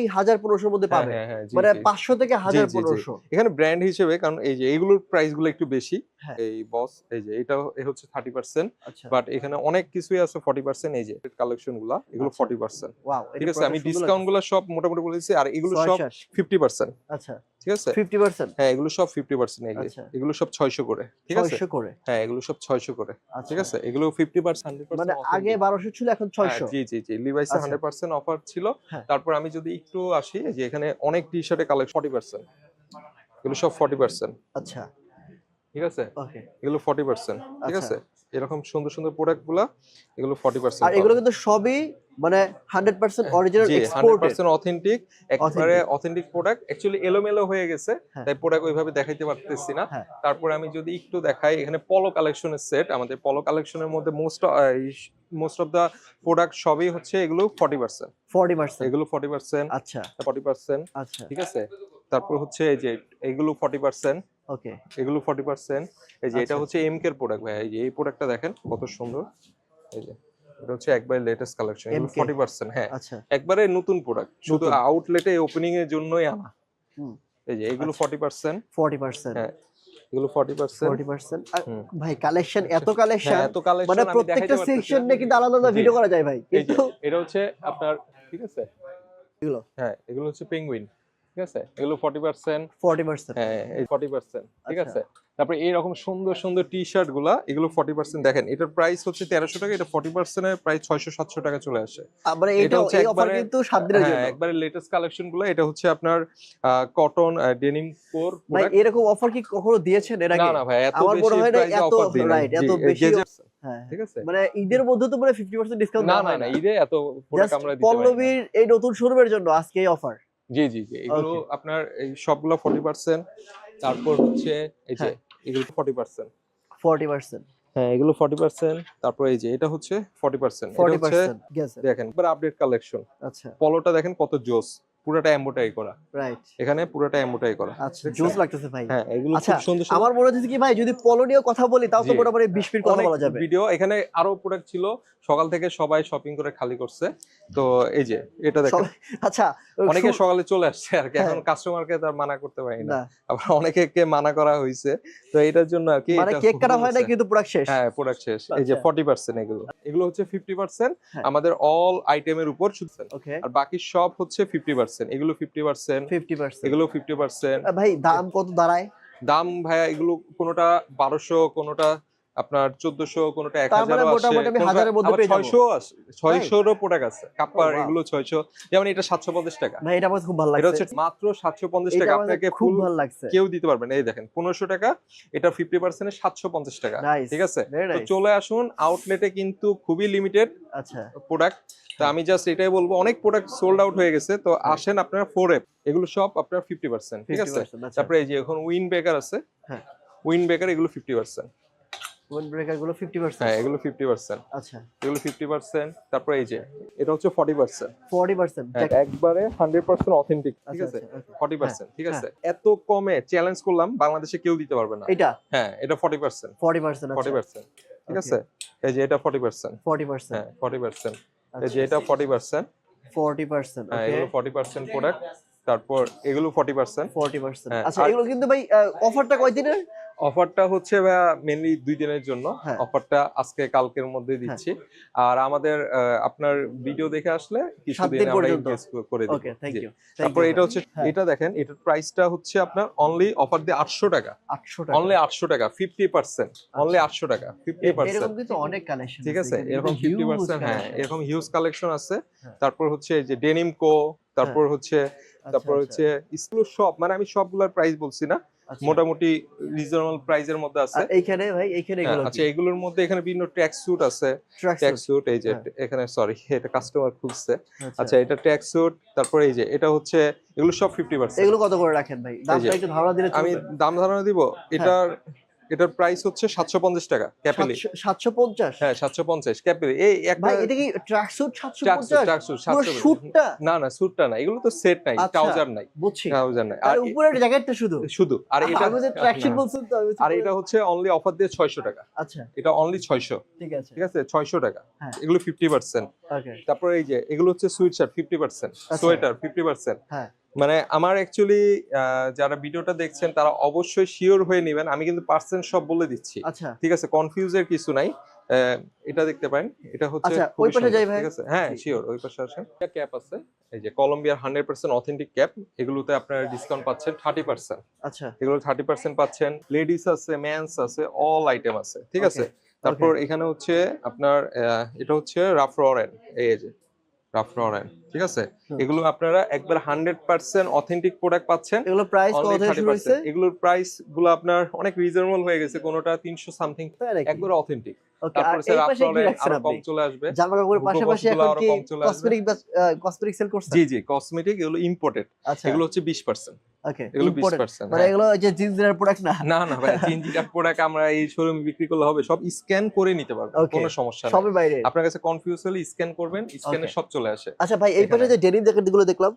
[SPEAKER 1] মধ্যে
[SPEAKER 2] হ্যাঁ,
[SPEAKER 1] পাবে
[SPEAKER 2] হ্যাঁ, হ্যাঁ,
[SPEAKER 1] মানে
[SPEAKER 2] জি।
[SPEAKER 1] পাঁচশো থেকে হাজার
[SPEAKER 2] জি, জি।
[SPEAKER 1] পনেরোশো
[SPEAKER 2] এখানে ব্র্যান্ড হিসেবে কারণ এই যে এইগুলোর প্রাইসগুলো একটু বেশি
[SPEAKER 1] হ্যাঁ।
[SPEAKER 2] এই বস এই যে এটা এ হচ্ছে থার্টি পার্সেন্ট
[SPEAKER 1] আচ্ছা।
[SPEAKER 2] বাট এখানে অনেক কিছুই আছে ফর্টি পার্সেন্ট এই যে কালেকশনগুলা এগুলো
[SPEAKER 1] আচ্ছা।
[SPEAKER 2] ফর্টি পার্সেন্ট
[SPEAKER 1] ওয়াও
[SPEAKER 2] ঠিক আছে আমি ডিসকাউন্টগুলো সব মোটামুটি বলে দিচ্ছি আর এগুলো সব ফিফটি পার্সেন্ট
[SPEAKER 1] আচ্ছা।
[SPEAKER 2] ঠিক আছে?
[SPEAKER 1] ফিফটি পার্সেন্ট
[SPEAKER 2] হ্যাঁ এগুলো সব ফিফটি পার্সেন্ট
[SPEAKER 1] আচ্ছা।
[SPEAKER 2] এগুলো সব ছয়শো করে ঠিক আছে?
[SPEAKER 1] ছয়শো করে?
[SPEAKER 2] হ্যাঁ এগুলো সব ছয়শো করে
[SPEAKER 1] আচ্ছা।
[SPEAKER 2] ঠিক আছে? এগুলো ফিফটি পার্সেন্ট
[SPEAKER 1] মানে আগে বারোশো ছিল এখন ছয়শো।
[SPEAKER 2] জি জি জি লিভাইসে
[SPEAKER 1] আচ্ছা।
[SPEAKER 2] হান্ড্রেড পার্সেন্ট অফার ছিল।
[SPEAKER 1] হ্যাঁ।
[SPEAKER 2] তারপর আমি যদি একটু আসি এই যে এখানে অনেক টি শার্টে কালেকশন ফর্টি পার্সেন্ট এগুলো সব ফর্টি পার্সেন্ট
[SPEAKER 1] আচ্ছা।
[SPEAKER 2] ঠিক আছে? এগুলো ফর্টি পার্সেন্ট ঠিক
[SPEAKER 1] আচ্ছা।
[SPEAKER 2] আছে? এরকম সুন্দর সুন্দর প্রোডাক্টগুলা এগুলো ফর্টি পার্সেন্ট
[SPEAKER 1] আর এগুলো কিন্তু সবই মানে হান্ড্রেড পার্সেন্ট অরিজিনাল
[SPEAKER 2] জি হান্ড্রেড
[SPEAKER 1] এক্সপোর্টেড
[SPEAKER 2] পার্সেন্ট অথেন্টিক একবারে অথেন্টিক প্রোডাক্ট অ্যাকচুয়ালি এলোমেলো হয়ে গেছে
[SPEAKER 1] হ্যাঁ।
[SPEAKER 2] তাই প্রোডাক্ট ওইভাবে দেখাইতে পারতেছি না।
[SPEAKER 1] হ্যাঁ।
[SPEAKER 2] তারপরে আমি যদি একটু দেখাই এখানে পলো কালেকশনের সেট আমাদের পলো কালেকশনের মধ্যে most most of the product সবই হচ্ছে এগুলো ফর্টি পার্সেন্ট
[SPEAKER 1] ফর্টি পার্সেন্ট
[SPEAKER 2] এগুলো ফর্টি পার্সেন্ট
[SPEAKER 1] আচ্ছা।
[SPEAKER 2] ফর্টি পার্সেন্ট
[SPEAKER 1] আচ্ছা।
[SPEAKER 2] ঠিক আছে? তারপর হচ্ছে এই যে এগুলো ফর্টি পার্সেন্ট
[SPEAKER 1] ওকে।
[SPEAKER 2] এগুলো ফর্টি পার্সেন্ট এই যে এটা
[SPEAKER 1] আচ্ছা।
[SPEAKER 2] হচ্ছে এম কের প্রোডাক্ট ভাই এই যে এই প্রোডাক্টটা দেখেন কত সুন্দর। এই যে এটা হচ্ছে একবারে লেটেস্ট কালেকশন এগুলো
[SPEAKER 1] MK
[SPEAKER 2] ফর্টি পার্সেন্ট হ্যাঁ।
[SPEAKER 1] আচ্ছা।
[SPEAKER 2] একবারে নতুন প্রোডাক্ট শুধু আউটলেটে ওপেনিং এর জন্যই আনা।
[SPEAKER 1] হুম।
[SPEAKER 2] এই যে এগুলো
[SPEAKER 1] আচ্ছা।
[SPEAKER 2] ফর্টি পার্সেন্ট
[SPEAKER 1] ফর্টি পার্সেন্ট
[SPEAKER 2] হ্যাঁ এগুলো ফর্টি পার্সেন্ট
[SPEAKER 1] ফর্টি পার্সেন্ট
[SPEAKER 2] হুম।
[SPEAKER 1] ভাই কালেকশন এত
[SPEAKER 2] হ্যাঁ
[SPEAKER 1] কালেকশন
[SPEAKER 2] এত কালেকশন
[SPEAKER 1] মানে প্রত্যেকটা সেকশন নিয়ে কিন্তু আলাদা আলাদা ভিডিও করা যায় ভাই। কিন্তু
[SPEAKER 2] এটা হচ্ছে আপনার ঠিক আছে?
[SPEAKER 1] এগুলো।
[SPEAKER 2] হ্যাঁ এগুলো হচ্ছে পেঙ্গুইন ঠিক আছে? এগুলো হ্যাঁ এই ঠিক
[SPEAKER 1] আচ্ছা।
[SPEAKER 2] আছে? তারপরে এইরকম সুন্দর সুন্দর টি শার্টগুলা এগুলো ফর্টি পার্সেন্ট দেখেন এটার প্রাইস হচ্ছে টাকা এটা প্রায় টাকা চলে আসে। এটা
[SPEAKER 1] এটা এই অফার কিন্তু সাত দিনের
[SPEAKER 2] হ্যাঁ
[SPEAKER 1] জন্য।
[SPEAKER 2] একবারে লেটেস্ট কালেকশনগুলো এটা হচ্ছে আপনার কটন ডেনিম কোর
[SPEAKER 1] ভাই এরকম অফার কি কখনো দিয়েছেন এর
[SPEAKER 2] না
[SPEAKER 1] আগে?
[SPEAKER 2] না ভাই এত বেশি
[SPEAKER 1] হয় এত-
[SPEAKER 2] অফার
[SPEAKER 1] বেশি হ্যাঁ
[SPEAKER 2] ঠিক আছে?
[SPEAKER 1] মানে ঈদের মধ্যে তো মানে ফিফটি পার্সেন্ট ডিসকাউন্ট
[SPEAKER 2] না না না ঈদে এত প্রোডাক্ট আমরা দিতে পারি
[SPEAKER 1] পল্লবীর এই নতুন শোরুমের জন্য আজকে এই অফার
[SPEAKER 2] জি জি জি। এগুলো আপনার এই সবগুলো ফর্টি পার্সেন্ট তারপর হচ্ছে এই যে
[SPEAKER 1] হ্যাঁ।
[SPEAKER 2] এগুলো ফর্টি পার্সেন্ট
[SPEAKER 1] ফর্টি পার্সেন্ট
[SPEAKER 2] হ্যাঁ এগুলো ফর্টি পার্সেন্ট তারপর এই যে এটা হচ্ছে ফর্টি পার্সেন্ট
[SPEAKER 1] ফর্টি
[SPEAKER 2] এটা হচ্ছে দেখেন এবার আপডেট কালেকশন
[SPEAKER 1] আচ্ছা।
[SPEAKER 2] পলোটা দেখেন কত জোস। পুরোটা এম্বোটারি করা।
[SPEAKER 1] রাইট
[SPEAKER 2] এখানে পুরোটা এম্বোটারি করা।
[SPEAKER 1] আচ্ছা? জোস লাগতেছে ভাই।
[SPEAKER 2] হ্যাঁ এগুলো
[SPEAKER 1] আচ্ছা,
[SPEAKER 2] খুব সুন্দর
[SPEAKER 1] আমার মনে হচ্ছে কি ভাই যদি পলো কথা বলি তাও তো। মোটামুটি বিশ মিনিট কথা বলা যাবে।
[SPEAKER 2] ভিডিও এখানে আরও প্রোডাক্ট ছিল। সকাল থেকে সবাই শপিং করে খালি করছে। তো এই যে এটা দেখেন
[SPEAKER 1] আচ্ছা
[SPEAKER 2] অনেকে সকালে চলে আসছে আর কি।
[SPEAKER 1] হ্যাঁ।
[SPEAKER 2] এখন কাস্টমারকে তার মানা করতে পারি না। আবার অনেকে কে মানা করা হয়েছে তো এটার জন্য আর কি
[SPEAKER 1] মানে কেক কাটা হয় না কিন্তু প্রোডাক্ট শেষ।
[SPEAKER 2] হ্যাঁ প্রোডাক্ট শেষ। এই যে
[SPEAKER 1] আচ্ছা।
[SPEAKER 2] ফর্টি পার্সেন্ট এগুলো। এগুলো হচ্ছে ফিফটি পার্সেন্ট
[SPEAKER 1] হ্যাঁ।
[SPEAKER 2] আমাদের অল আইটেমের উপর শুধু আর বাকি সব হচ্ছে ফিফটি পার্সেন্ট এগুলো ফিফটি পার্সেন্ট
[SPEAKER 1] ফিফটি পার্সেন্ট
[SPEAKER 2] এগুলো ফিফটি পার্সেন্ট
[SPEAKER 1] ভাই দাম কত দাঁড়ায়?
[SPEAKER 2] দাম ভাইয়া এগুলো কোনোটা বারোশো কোনোটা আপনার চোদ্দশো কোনোটা এক হাজারও আসে। ছয়শো ছয়শোরও প্রোডাক্ট আছে। কাপ্পার
[SPEAKER 1] Oh,
[SPEAKER 2] এগুলো ছয়শো। যেমন এটা সাতশো পঞ্চাশ টাকা।
[SPEAKER 1] ভাই এটা আমার খুব ভালো
[SPEAKER 2] এটা
[SPEAKER 1] লাগছে।
[SPEAKER 2] হচ্ছে মাত্র সাতশো পঞ্চাশ টাকা। আপনাকে
[SPEAKER 1] খুব ভালো লাগছে।
[SPEAKER 2] কেউ দিতে পারবেন। এই দেখেন পনেরোশো টাকা এটা ফিফটি পার্সেন্ট সাতশো পঞ্চাশ টাকা। ঠিক আছে? তো চলে আসুন আউটলেটে কিন্তু খুবই লিমিটেড
[SPEAKER 1] আচ্ছা।
[SPEAKER 2] প্রোডাক্ট তো আমি জাস্ট এটাই বলব অনেক প্রোডাক্ট সোল্ড আউট হয়ে গেছে। তো আসেন আপনারা ফোর এফ এগুলো সব আপনার ফিফটি পার্সেন্ট ঠিক আছে?
[SPEAKER 1] 50% আচ্ছা।
[SPEAKER 2] তারপরে এই যে এখন উইন বেকার আছে।
[SPEAKER 1] হ্যাঁ।
[SPEAKER 2] উইন বেকার এগুলো ফিফটি পার্সেন্ট
[SPEAKER 1] ওয়েন ব্রেকারগুলো 50%
[SPEAKER 2] হ্যাঁ এগুলো ফিফটি পার্সেন্ট
[SPEAKER 1] আচ্ছা।
[SPEAKER 2] এগুলো ফিফটি পার্সেন্ট তারপরে এই যে এটা হচ্ছে ফর্টি পার্সেন্ট
[SPEAKER 1] 40%
[SPEAKER 2] একবারে হান্ড্রেড পার্সেন্ট অথেন্টিক ঠিক
[SPEAKER 1] আচ্ছা,
[SPEAKER 2] আছে?
[SPEAKER 1] আচ্ছা, okay.
[SPEAKER 2] ফর্টি পার্সেন্ট ঠিক আছে? এত কমে চ্যালেঞ্জ করলাম বাংলাদেশে কেউ দিতে পারবে না।
[SPEAKER 1] এটা?
[SPEAKER 2] হ্যাঁ এটা ফর্টি পার্সেন্ট
[SPEAKER 1] 40%
[SPEAKER 2] ফর্টি
[SPEAKER 1] আচ্ছা।
[SPEAKER 2] পার্সেন্ট ঠিক আছে? এই যে এটা ফর্টি পার্সেন্ট
[SPEAKER 1] 40%
[SPEAKER 2] হ্যাঁ ফর্টি পার্সেন্ট এই
[SPEAKER 1] আচ্ছা
[SPEAKER 2] যে এটা ফর্টি পার্সেন্ট
[SPEAKER 1] 40%
[SPEAKER 2] হ্যাঁ এগুলো ফর্টি পার্সেন্ট প্রোডাক্ট তারপর এগুলো ফর্টি পার্সেন্ট
[SPEAKER 1] 40%
[SPEAKER 2] হ্যাঁ,
[SPEAKER 1] আচ্ছা এগুলো কিন্তু ভাই অফারটা কয় দিনের
[SPEAKER 2] অফারটা হচ্ছে মেনলি দুই দিনের জন্য।
[SPEAKER 1] হ্যাঁ।
[SPEAKER 2] অফারটা আজকে কালকের মধ্যে দিচ্ছি। আর আমাদের আপনার ভিডিও দেখে আসলে কিছুদিন আমরা। ইনক্রিজ করে দিই।
[SPEAKER 1] ওকে থ্যাংক ইউ
[SPEAKER 2] তারপর এটা হচ্ছে
[SPEAKER 1] হ্যাঁ।
[SPEAKER 2] এটা দেখেন এটার প্রাইসটা হচ্ছে আপনার অনলি অফার দিয়ে আটশো টাকা।
[SPEAKER 1] 800 টাকা।
[SPEAKER 2] অনলি আটশো টাকা ফিফটি পার্সেন্ট অনলি আটশো টাকা ফিফটি
[SPEAKER 1] এরকম
[SPEAKER 2] পার্সেন্ট
[SPEAKER 1] কিন্তু অনেক কালেকশন
[SPEAKER 2] ঠিক আছে। এরকম ফিফটি পার্সেন্ট হ্যাঁ এরকম হিউজ কালেকশন আছে।
[SPEAKER 1] হ্যাঁ।
[SPEAKER 2] তারপর হচ্ছে এই যে ডেনিম কো তারপর হচ্ছে
[SPEAKER 1] আচ্ছা,
[SPEAKER 2] তারপর হচ্ছে স্কুল সব মানে আমি সবগুলোর প্রাইস বলছি না। মোটামুটি রিজনেবল প্রাইজের মধ্যে আছে।
[SPEAKER 1] আচ্ছা। এইখানে ভাই এইখানে
[SPEAKER 2] হ্যাঁ,
[SPEAKER 1] এগুলো
[SPEAKER 2] আচ্ছা এগুলোর মধ্যে এখানে বিভিন্ন ট্র্যাক স্যুট আছে। ট্র্যাক স্যুট এই যে
[SPEAKER 1] হ্যাঁ।
[SPEAKER 2] এখানে সরি এটা কাস্টমার খুঁজছে। আচ্ছা। এটা ট্র্যাক স্যুট তারপর এই যে এটা হচ্ছে এগুলো সব ফিফটি পার্সেন্ট
[SPEAKER 1] এগুলো কত করে রাখেন ভাই? দামটা একটু ধারণা দিলে
[SPEAKER 2] আমি দাম ধারণা দিব এটার এটার প্রাইস হচ্ছে সাতশো পঞ্চাশ টাকা ক্যাপিলি
[SPEAKER 1] 750
[SPEAKER 2] হ্যাঁ সাতশো পঞ্চাশ ক্যাপিলি এই একটা
[SPEAKER 1] ভাই এটা কি tracksuit
[SPEAKER 2] track
[SPEAKER 1] 750
[SPEAKER 2] tracksuit
[SPEAKER 1] পুরো শুটটা
[SPEAKER 2] না না স্যুটটা না এগুলো তো সেট নাই
[SPEAKER 1] আচ্ছা।
[SPEAKER 2] ট্রাউজার নাই।
[SPEAKER 1] বুঝছি।
[SPEAKER 2] ট্রাউজার নাই।
[SPEAKER 1] আর উপরে জ্যাকেটটা শুধু?
[SPEAKER 2] শুধু। আর এটা
[SPEAKER 1] আমি তো ট্র্যাক শুট
[SPEAKER 2] না।
[SPEAKER 1] বলছেন তো
[SPEAKER 2] আর এটা হচ্ছে অনলি অফার দিয়ে ছয়শো টাকা।
[SPEAKER 1] আচ্ছা।
[SPEAKER 2] এটা অনলি ছয়শো।
[SPEAKER 1] ঠিক আছে।
[SPEAKER 2] ঠিক আছে? ছয়শো টাকা।
[SPEAKER 1] হ্যাঁ।
[SPEAKER 2] এগুলো ফিফটি পার্সেন্ট
[SPEAKER 1] ওকে
[SPEAKER 2] তারপর এই যে এগুলো হচ্ছে সুইট শার্ট ফিফটি পার্সেন্ট
[SPEAKER 1] আচ্ছা।
[SPEAKER 2] সোয়েটার ফিফটি পার্সেন্ট
[SPEAKER 1] হ্যাঁ।
[SPEAKER 2] মানে আমার অ্যাকচুয়ালি যারা ভিডিওটা দেখছেন তারা অবশ্যই শিওর হয়ে নেবেন। আমি কিন্তু পার্সেন্ট সব বলে দিচ্ছি।
[SPEAKER 1] আচ্ছা।
[SPEAKER 2] ঠিক আছে? কনফিউজের কিছু নাই। এটা দেখতে পারেন। এটা হচ্ছে
[SPEAKER 1] আচ্ছা, ওই পাশে যাই ভাই।
[SPEAKER 2] ঠিক আছে? হ্যাঁ শিওর ওই পাশে আসেন। একটা ক্যাপ আছে। এই যে কলম্বিয়ার হান্ড্রেড পার্সেন্ট অথেন্টিক ক্যাপ এগুলোতে আপনারা ডিসকাউন্ট পাচ্ছেন থার্টি পার্সেন্ট
[SPEAKER 1] আচ্ছা।
[SPEAKER 2] এগুলো থার্টি পার্সেন্ট পাচ্ছেন। লেডিস আছে মেন্স আছে অল আইটেম আছে। ঠিক আছে? তারপর এখানে হচ্ছে আপনার এটা হচ্ছে রাফ ররেন এই যে। রাফ ঠিক আছে? এগুলো আপনারা একবার হান্ড্রেড পার্সেন্ট অথেন্টিক প্রোডাক্ট পাচ্ছেন।
[SPEAKER 1] এগুলো প্রাইস
[SPEAKER 2] এগুলোর প্রাইসগুলো আপনার অনেক রিজনেবল হয়ে গেছে কোনোটা তিনশো সামথিং একবার অথেন্টিক তারপর
[SPEAKER 1] আরও
[SPEAKER 2] কম চলে আসবে।
[SPEAKER 1] জামা কাপড়ের পাশাপাশি এখন কি। কসমেটিক কসমেটিক সেল করছেন?
[SPEAKER 2] জি জি কসমেটিক এগুলো ইম্পোর্টেড
[SPEAKER 1] আচ্ছা।
[SPEAKER 2] এগুলো হচ্ছে বিশ পার্সেন্ট
[SPEAKER 1] ওকে
[SPEAKER 2] এগুলো পার্সেন্ট
[SPEAKER 1] মানে এগুলো যে জিন্সের প্রোডাক্ট না?
[SPEAKER 2] না না ভাই প্রোডাক্ট আমরা এই শোরুমে বিক্রি করলে হবে সব স্ক্যান করে নিতে পারবেন. কোনো সমস্যা নেই।
[SPEAKER 1] সবই বাইরে।
[SPEAKER 2] আপনার কাছে কনফিউজ হলে স্ক্যান করবেন স্ক্যানে সব চলে আসে।
[SPEAKER 1] আচ্ছা ভাই এই পাশে যে ডেনিম জ্যাকেটগুলো দেখলাম।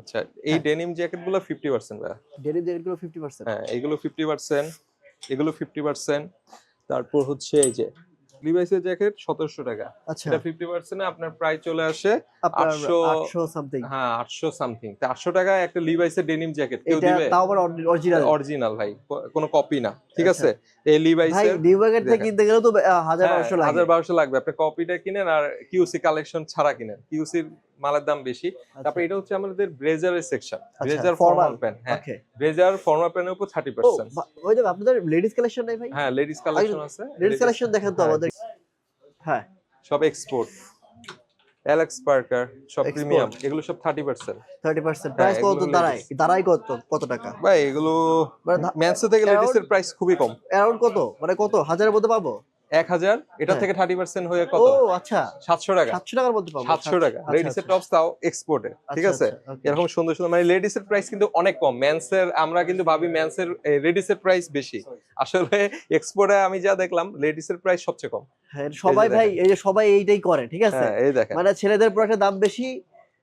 [SPEAKER 2] আচ্ছা এই
[SPEAKER 1] হ্যাঁ।
[SPEAKER 2] ডেনিম জ্যাকেটগুলো ফিফটি পার্সেন্ট ভাইয়া।
[SPEAKER 1] ডেনিম জ্যাকেটগুলো ফিফটি পার্সেন্ট
[SPEAKER 2] হ্যাঁ এগুলো ফিফটি পার্সেন্ট এগুলো ফিফটি পার্সেন্ট তারপর হচ্ছে এই যে লিভাইসের জ্যাকেট সতেরোশো টাকা।
[SPEAKER 1] আচ্ছা।
[SPEAKER 2] এটা ফিফটি পার্সেন্টে আপনার প্রায় চলে আসে 800
[SPEAKER 1] আটশো সামথিং
[SPEAKER 2] হ্যাঁ আটশো সামথিং তা আটশো টাকা একটা লিভাইসের ডেনিম জ্যাকেট কেউ
[SPEAKER 1] এটা
[SPEAKER 2] দিবে?
[SPEAKER 1] তাও আবার অরিজিনাল
[SPEAKER 2] অরিজিনাল ভাই। কোনো কপি না। ঠিক
[SPEAKER 1] আচ্ছা।
[SPEAKER 2] আছে? এই
[SPEAKER 1] ভাই
[SPEAKER 2] লিভাইসের
[SPEAKER 1] নিউ মার্কেট থেকে কিনতে গেলে তো আহ, হাজার
[SPEAKER 2] হ্যাঁ,
[SPEAKER 1] বারোশো লাগে
[SPEAKER 2] হাজার বারোশো লাগবে। আপনি কপিটা কিনেন আর কিউসি কালেকশন ছাড়া কিনেন। কিউসির মালের দাম বেশি। তারপর এটা হচ্ছে আমাদের ব্রেজারের section blazer
[SPEAKER 1] formal।
[SPEAKER 2] Formal pant হ্যাঁ।
[SPEAKER 1] ওকে
[SPEAKER 2] ব্রেজার ফর্মাল প্যান্টের উপর থার্টি
[SPEAKER 1] ও
[SPEAKER 2] পার্সেন্ট
[SPEAKER 1] বা- ওই যে আপনাদের লেডিস কালেকশন নাই ভাই?
[SPEAKER 2] হ্যাঁ লেডিস কালেকশন আছে।
[SPEAKER 1] লেডিস কালেকশন দেখেন তো
[SPEAKER 2] হ্যাঁ,
[SPEAKER 1] আমাদের। হ্যাঁ।
[SPEAKER 2] সব এক্সপোর্ট অ্যালেক্স পার্কার সব প্রিমিয়াম এগুলো সব থার্টি পার্সেন্ট
[SPEAKER 1] থার্টি পার্সেন্ট
[SPEAKER 2] হ্যাঁ,
[SPEAKER 1] প্রাইস কত? দাঁড়ায়। দাঁড়ায় কত? কত টাকা?
[SPEAKER 2] ভাই এগুলো
[SPEAKER 1] মানে ধা-
[SPEAKER 2] ম্যানসে থেকে
[SPEAKER 1] around-
[SPEAKER 2] লেডিস এর প্রাইস খুবই কম।
[SPEAKER 1] অ্যারাউন্ড কত? মানে কত? হাজারের মধ্যে পাবো?
[SPEAKER 2] এক হাজার এটা
[SPEAKER 1] হ্যাঁ।
[SPEAKER 2] থেকে থার্টি পার্সেন্ট হয়ে
[SPEAKER 1] ও
[SPEAKER 2] কত
[SPEAKER 1] আচ্ছা।
[SPEAKER 2] সাতশো টাকা।
[SPEAKER 1] সাতশো টাকার মধ্যে পাবো।
[SPEAKER 2] সাতশো টাকা।
[SPEAKER 1] আচ্ছা,
[SPEAKER 2] লেডিস এর
[SPEAKER 1] আচ্ছা।
[SPEAKER 2] টপস তাও এক্সপোর্টে ঠিক
[SPEAKER 1] আচ্ছা,
[SPEAKER 2] আছে?
[SPEAKER 1] আচ্ছা,
[SPEAKER 2] এরকম সুন্দর সুন্দর মানে লেডিস এর প্রাইস কিন্তু অনেক কম। মেন্স এর আমরা কিন্তু ভাবি মেন্স এর লেডিস এর প্রাইস বেশি। আসলে এক্সপোর্টে আমি যা দেখলাম লেডিস এর প্রাইস সবচেয়ে কম।
[SPEAKER 1] হ্যাঁ সবাই ভাই এই যে সবাই এইটাই করে ঠিক আছে?
[SPEAKER 2] হ্যাঁ এই দেখেন।
[SPEAKER 1] মানে ছেলেদের প্রোডাক্টের দাম বেশি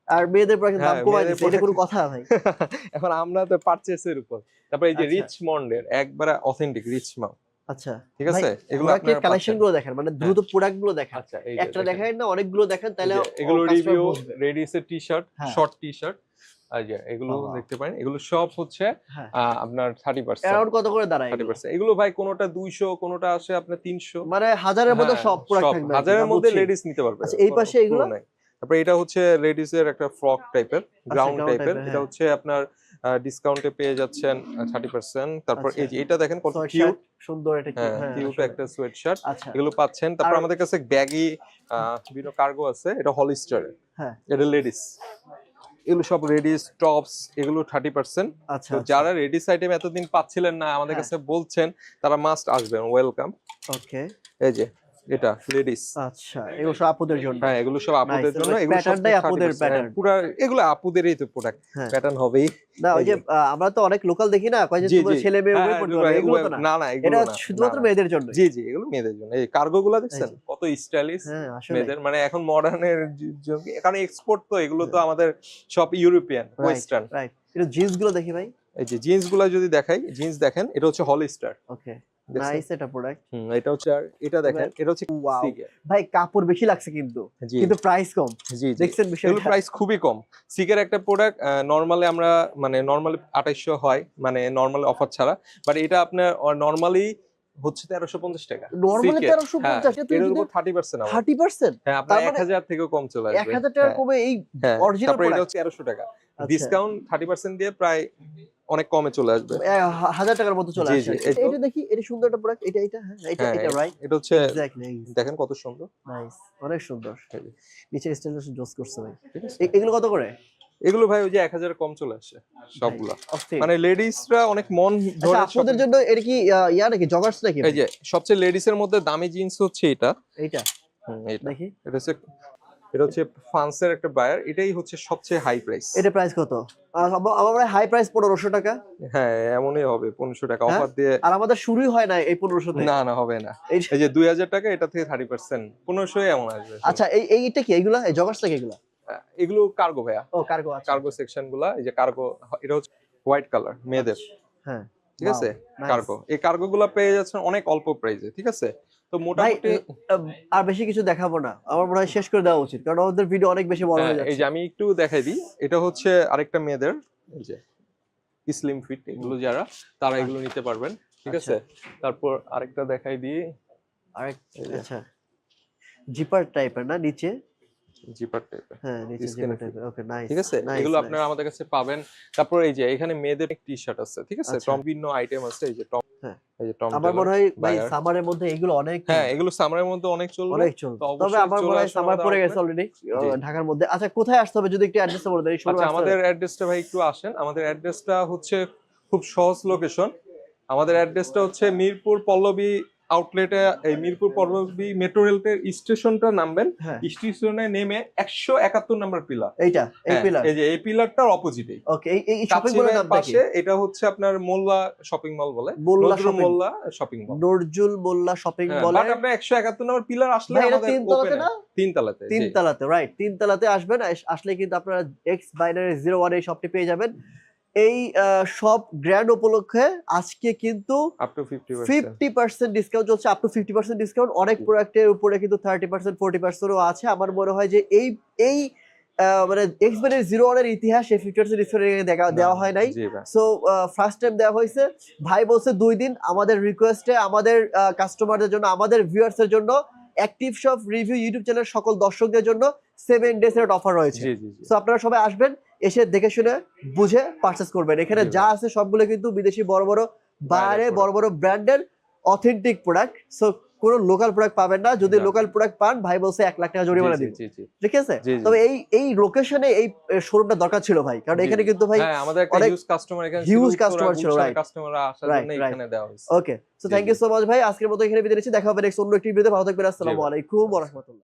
[SPEAKER 1] আর মেয়েদের প্রোডাক্টের দাম কমাই দিচ্ছে। এটা কোনো কথা ভাই।
[SPEAKER 2] এখন আমরা তো পারচেসের উপর। তারপর এই যে
[SPEAKER 1] আচ্ছা।
[SPEAKER 2] রিচমন্ডের একবারে অথেন্টিক রিচমাউন্ট
[SPEAKER 1] আচ্ছা
[SPEAKER 2] ঠিক আছে? এগুলো
[SPEAKER 1] কালেকশনগুলো দেখেন? মানে দ্রুত প্রোডাক্টগুলো দেখেন।
[SPEAKER 2] আচ্ছা
[SPEAKER 1] একটা
[SPEAKER 2] দেখেন।
[SPEAKER 1] না অনেকগুলো দেখেন তাহলে
[SPEAKER 2] এগুলো
[SPEAKER 1] customer
[SPEAKER 2] রিভিউ
[SPEAKER 1] বুঝবে।
[SPEAKER 2] টি শার্ট
[SPEAKER 1] হ্যাঁ।
[SPEAKER 2] শর্ট টি শার্ট আর এগুলো দেখতে পারেন। এগুলো সব হচ্ছে
[SPEAKER 1] হ্যাঁ।
[SPEAKER 2] আপনার
[SPEAKER 1] কত করে দাঁড়ায়
[SPEAKER 2] থার্টি
[SPEAKER 1] এগুলো?
[SPEAKER 2] পার্সেন্ট এগুলো ভাই কোনোটা দুইশো কোনোটা আসে আপনার তিনশো।
[SPEAKER 1] মানে হাজারের মধ্যে
[SPEAKER 2] হ্যাঁ,
[SPEAKER 1] সব প্রোডাক্ট থাকবে
[SPEAKER 2] হাজারের মধ্যে লেডিস নিতে পারবে।
[SPEAKER 1] আচ্ছা, এই পাশে এগুলো?
[SPEAKER 2] তারপরে এটা হচ্ছে লেডিস এর একটা ফ্রক টাইপের গ্রাউন্ড টাইপের এটা
[SPEAKER 1] হ্যাঁ।
[SPEAKER 2] হচ্ছে আপনার ডিসকাউন্টে পেয়ে যাচ্ছেন থার্টি পার্সেন্ট তারপর এই যে এটা দেখেন কত কিউট
[SPEAKER 1] সুন্দর এটা কি
[SPEAKER 2] হ্যাঁ
[SPEAKER 1] হ্যাঁ
[SPEAKER 2] কিউট একটা সোয়েট শার্ট
[SPEAKER 1] আচ্ছা।
[SPEAKER 2] এগুলো পাচ্ছেন। তারপর আমাদের কাছে ব্যাগি বিভিন্ন কার্গো আছে। এটা হলিস্টার
[SPEAKER 1] হ্যাঁ।
[SPEAKER 2] এটা লেডিস এগুলো সব রেডিস টপস এগুলো থার্টি পার্সেন্ট
[SPEAKER 1] আচ্ছা।
[SPEAKER 2] যারা রেডিস আইটেম এতদিন পাচ্ছিলেন না আমাদের
[SPEAKER 1] হ্যাঁ।
[SPEAKER 2] কাছে বলছেন তারা মাস্ট আসবেন। ওয়েলকাম
[SPEAKER 1] ওকে
[SPEAKER 2] এই যে এটা লেডিস
[SPEAKER 1] আচ্ছা এগুলো সব আপুদের জন্য।
[SPEAKER 2] হ্যাঁ এগুলো সব আপুদের জন্য এগুলো সব
[SPEAKER 1] pattern টাই
[SPEAKER 2] 30%
[SPEAKER 1] আপুদের
[SPEAKER 2] হ্যাঁ,
[SPEAKER 1] pattern।
[SPEAKER 2] পুরা এগুলো আপুদেরই তো প্রোডাক্ট
[SPEAKER 1] হ্যাঁ।
[SPEAKER 2] প্যাটার্ন হবেই।
[SPEAKER 1] না ওই যে। আমরা তো অনেক লোকাল দেখি না কয় যে ছেলে মেয়ে
[SPEAKER 2] হ্যাঁ,
[SPEAKER 1] উভয় পড়তে
[SPEAKER 2] হ্যাঁ,
[SPEAKER 1] পারে, এগুলো তো না।
[SPEAKER 2] না এগুলো
[SPEAKER 1] এটা শুধুমাত্র। মেয়েদের জন্য
[SPEAKER 2] জি জি এগুলো মেয়েদের জন্য। এই কার্গো গুলা দেখছেন? কত স্টাইলিশ
[SPEAKER 1] হ্যাঁ
[SPEAKER 2] মেয়েদের মানে এখন মডার্নের কারণ এক্সপোর্ট তো এগুলো তো আমাদের সব ইউরোপিয়ান ওয়েস্টার্ন
[SPEAKER 1] রাইট এটা জিন্সগুলো দেখি ভাই।
[SPEAKER 2] এই যে জিন্সগুলা যদি দেখাই জিন্স দেখেন এটা হচ্ছে হলিস্টার
[SPEAKER 1] ওকে নাইস এটা প্রোডাক্ট
[SPEAKER 2] হুম এটা হচ্ছে আর এটা দেখেন এটা হচ্ছে
[SPEAKER 1] ভাই কাপড় বেশি লাগছে কিন্তু। কিন্তু প্রাইস কম।
[SPEAKER 2] জি জি।
[SPEAKER 1] দেখছেন বিষয়টা?
[SPEAKER 2] প্রাইস খুবই কম। সিকের একটা প্রোডাক্ট নর্মালি আমরা মানে নর্মালি আঠাইশশো হয় মানে নর্মালি অফার ছাড়া। বাট এটা আপনার নর্মালি হচ্ছে তেরোশো পঞ্চাশ টাকা।
[SPEAKER 1] নর্মালি
[SPEAKER 2] হ্যাঁ,
[SPEAKER 1] পঞ্চাশ
[SPEAKER 2] এটার উপর থার্টি পার্সেন্ট
[SPEAKER 1] থার্টি পার্সেন্ট
[SPEAKER 2] হ্যাঁ আপনার
[SPEAKER 1] তার
[SPEAKER 2] এক
[SPEAKER 1] মানে
[SPEAKER 2] থেকেও কম চলে আসবে।
[SPEAKER 1] হাজার টাকা
[SPEAKER 2] হ্যাঁ,
[SPEAKER 1] কমে এই
[SPEAKER 2] এটা হচ্ছে তেরোশো টাকা।
[SPEAKER 1] আচ্ছা।
[SPEAKER 2] ডিসকাউন্ট থার্টি পার্সেন্ট দিয়ে প্রায় অনেক কমে চলে আসবে।
[SPEAKER 1] এ, হা- হাজার টাকার মতো চলে
[SPEAKER 2] জি,
[SPEAKER 1] আসে এটা- দেখি এটা সুন্দর একটা প্রোডাক্ট এটা এটা হ্যাঁ এটা
[SPEAKER 2] হ্যাঁ,
[SPEAKER 1] এটা রাইট
[SPEAKER 2] এটা হচ্ছে দেখেন কত সুন্দর।
[SPEAKER 1] নাইস অনেক সুন্দর। নিচে স্টেনলেস জোস করছে ভাই। এগুলো কত করে?
[SPEAKER 2] এগুলো ভাই ওই যে এক হাজার কম চলে আসে সবগুলা।
[SPEAKER 1] অস্থির।
[SPEAKER 2] মানে লেডিসরা অনেক মন
[SPEAKER 1] আচ্ছা
[SPEAKER 2] ধরে
[SPEAKER 1] আপনাদের জন্য এটা কি ইয়া নাকি জগার্স নাকি
[SPEAKER 2] এই যে সবচেয়ে লেডিস এর মধ্যে দামি জিন্স হচ্ছে এটা।
[SPEAKER 1] এইটা? দেখি।
[SPEAKER 2] এটা হচ্ছে এটা হচ্ছে ফ্রান্সের একটা বায়ার এটাই হচ্ছে সবচেয়ে হাই প্রাইস
[SPEAKER 1] এটা প্রাইস কত? আমার হাই প্রাইস পনেরোশো টাকা।
[SPEAKER 2] হ্যাঁ এমনই হবে পনেরোশো টাকা
[SPEAKER 1] হ্যাঁ?
[SPEAKER 2] অফার দিয়ে।
[SPEAKER 1] আর আমাদের শুরুই হয় না এই পনেরোশো
[SPEAKER 2] না না হবে না।
[SPEAKER 1] এই
[SPEAKER 2] যে দুই হাজার টাকা এটা থেকে থার্টি পার্সেন্ট পনেরোশো এমন আসবে।
[SPEAKER 1] আচ্ছা এই এই- এইটা কি এগুলা এই জগার্স নাকি এগুলা?
[SPEAKER 2] এগুলো কার্গো ভাইয়া।
[SPEAKER 1] ও কার্গো আচ্ছা
[SPEAKER 2] কার্গো সেকশনগুলা এই যে কার্গো এটা হচ্ছে হোয়াইট কালার মেয়েদের।
[SPEAKER 1] হ্যাঁ
[SPEAKER 2] ঠিক আছে? কার্গো এই কার্গো গুলা পেয়ে যাচ্ছেন অনেক অল্প প্রাইসে ঠিক আছে? তো মোটামুটি
[SPEAKER 1] আর বেশি কিছু দেখাবো না। আমার মনে হয় শেষ করে দেওয়া উচিত কারণ আমাদের ভিডিও অনেক বেশি বড় হয়ে
[SPEAKER 2] হ্যাঁ, এই যে আমি একটু দেখাই দিই। এটা হচ্ছে আরেকটা মেয়েদের এই যে স্লিম ফিট এগুলো যারা তারা এগুলো নিতে পারবেন ঠিক
[SPEAKER 1] আচ্ছা।
[SPEAKER 2] আছে? তারপর আরেকটা দেখাই দিই।
[SPEAKER 1] আরেক আচ্ছা। জিপার টাইপের না নিচে?
[SPEAKER 2] জিপার টাইপের
[SPEAKER 1] হ্যাঁ। টাইপের ওকে নাইস
[SPEAKER 2] ঠিক আছে? এগুলো আপনারা আমাদের কাছে পাবেন। তারপর এই যে এখানে মেয়েদের টি শার্ট আছে ঠিক আছে?
[SPEAKER 1] আচ্ছা।
[SPEAKER 2] টম ভিন্ন আইটেম আছে এই যে টম
[SPEAKER 1] হ্যাঁ।
[SPEAKER 2] এই যে টম
[SPEAKER 1] আমার মনে হয় ভাই সামারের মধ্যে এগুলো অনেক
[SPEAKER 2] হ্যাঁ এগুলো সামারের মধ্যে অনেক চলবে।
[SPEAKER 1] অনেক চলবে।
[SPEAKER 2] তো
[SPEAKER 1] তবে আমার মনে হয় সামার পড়ে গেছে অলরেডি ঢাকার মধ্যে। আচ্ছা কোথায় আসতে হবে যদি একটু অ্যাড্রেসটা বলে দেন?
[SPEAKER 2] আচ্ছা আমাদের অ্যাড্রেসটা ভাই একটু আসেন। আমাদের অ্যাড্রেসটা হচ্ছে খুব সহজ লোকেশন আমাদের অ্যাড্রেসটা হচ্ছে মিরপুর পল্লবী আউটলেটে এই মিরপুর পর্বতী মেট্রো রেলের স্টেশনটা নামবেন।
[SPEAKER 1] হ্যাঁ।
[SPEAKER 2] স্টেশনে নেমে একশো একাত্তর নাম্বার পিলার
[SPEAKER 1] এইটা এই পিলার
[SPEAKER 2] এই যে এই পিলারটার অপোজিটে
[SPEAKER 1] ওকে এই এই শপিং মলের নামটা কি?
[SPEAKER 2] পাশে এটা হচ্ছে আপনার মোল্লা শপিং মল বলে।
[SPEAKER 1] Molla
[SPEAKER 2] Molla shopping mall
[SPEAKER 1] Nazrul Molla shopping
[SPEAKER 2] হ্যাঁ,
[SPEAKER 1] মল
[SPEAKER 2] বাট আপনার একশো একাত্তর নম্বর পিলার আসলে আমাদের
[SPEAKER 1] তিন তলাতে
[SPEAKER 2] open
[SPEAKER 1] না?
[SPEAKER 2] তিন তালাতে
[SPEAKER 1] তিন তলাতে রাইট তিন তলাতে আসবেন আসলে কিন্তু আপনারা এক্স বাইনারি জিরো ওয়ান এই শপটি পেয়ে যাবেন। এই সব গ্র্যান্ড উপলক্ষে আজকে কিন্তু
[SPEAKER 2] ফিফটি
[SPEAKER 1] পার্সেন্ট ডিসকাউন্ট চলছে up to fifty percent discount অনেক। প্রোডাক্টের উপরে কিন্তু থার্টি পার্সেন্ট ফোর্টি পার্সেন্টও আছে। আমার মনে হয় যে এই এই মানে এক্স জিরো ওয়ানের ইতিহাস এই ফিফটি পার্সেন্ট ডিসকাউন্ট দেওয়া হয় নাই। সো ফার্স্ট টাইম দেওয়া হয়েছে। ভাই বলছে দুই দিন আমাদের রিকোয়েস্টে আমাদের কাস্টমারদের জন্য আমাদের ভিউয়ার্সের জন্য active shop review YouTube channel সকল দর্শকদের জন্য সেভেন ডেজ এর অফার রয়েছে সো আপনারা সবাই আসবেন। এসে দেখে শুনে বুঝে পারচেস করবেন। এখানে যা আছে সবগুলো কিন্তু বিদেশি বড় বড় বাইরে। বড় বড় ব্র্যান্ডের অথেন্টিক প্রোডাক্ট সো কোনো লোকাল প্রোডাক্ট পাবেন না। যদি লোকাল প্রোডাক্ট পান ভাই বলছে এক লাখ টাকা জরিমানা
[SPEAKER 2] জি
[SPEAKER 1] ঠিক আছে। তবে এই এই লোকেশনে এই শোরুমটা দরকার ছিল ভাই। কারণ এখানে কিন্তু ভাই
[SPEAKER 2] হ্যাঁ আমাদের একটা হিউজ কাস্টমার এখানে
[SPEAKER 1] huge customer ছিল, right.
[SPEAKER 2] কাস্টমাররা আসার জন্য এখানে দেওয়া হয়েছে।
[SPEAKER 1] Okay so thank you so much ভাই। আজকের মতো এখানে বিদায় নিচ্ছি। দেখা হবে নেক্সট অন্য একটি ভিডিওতে ভালো থাকবেন আসসালামু। আলাইকুম ওয়া রাহমাতুল্লাহ।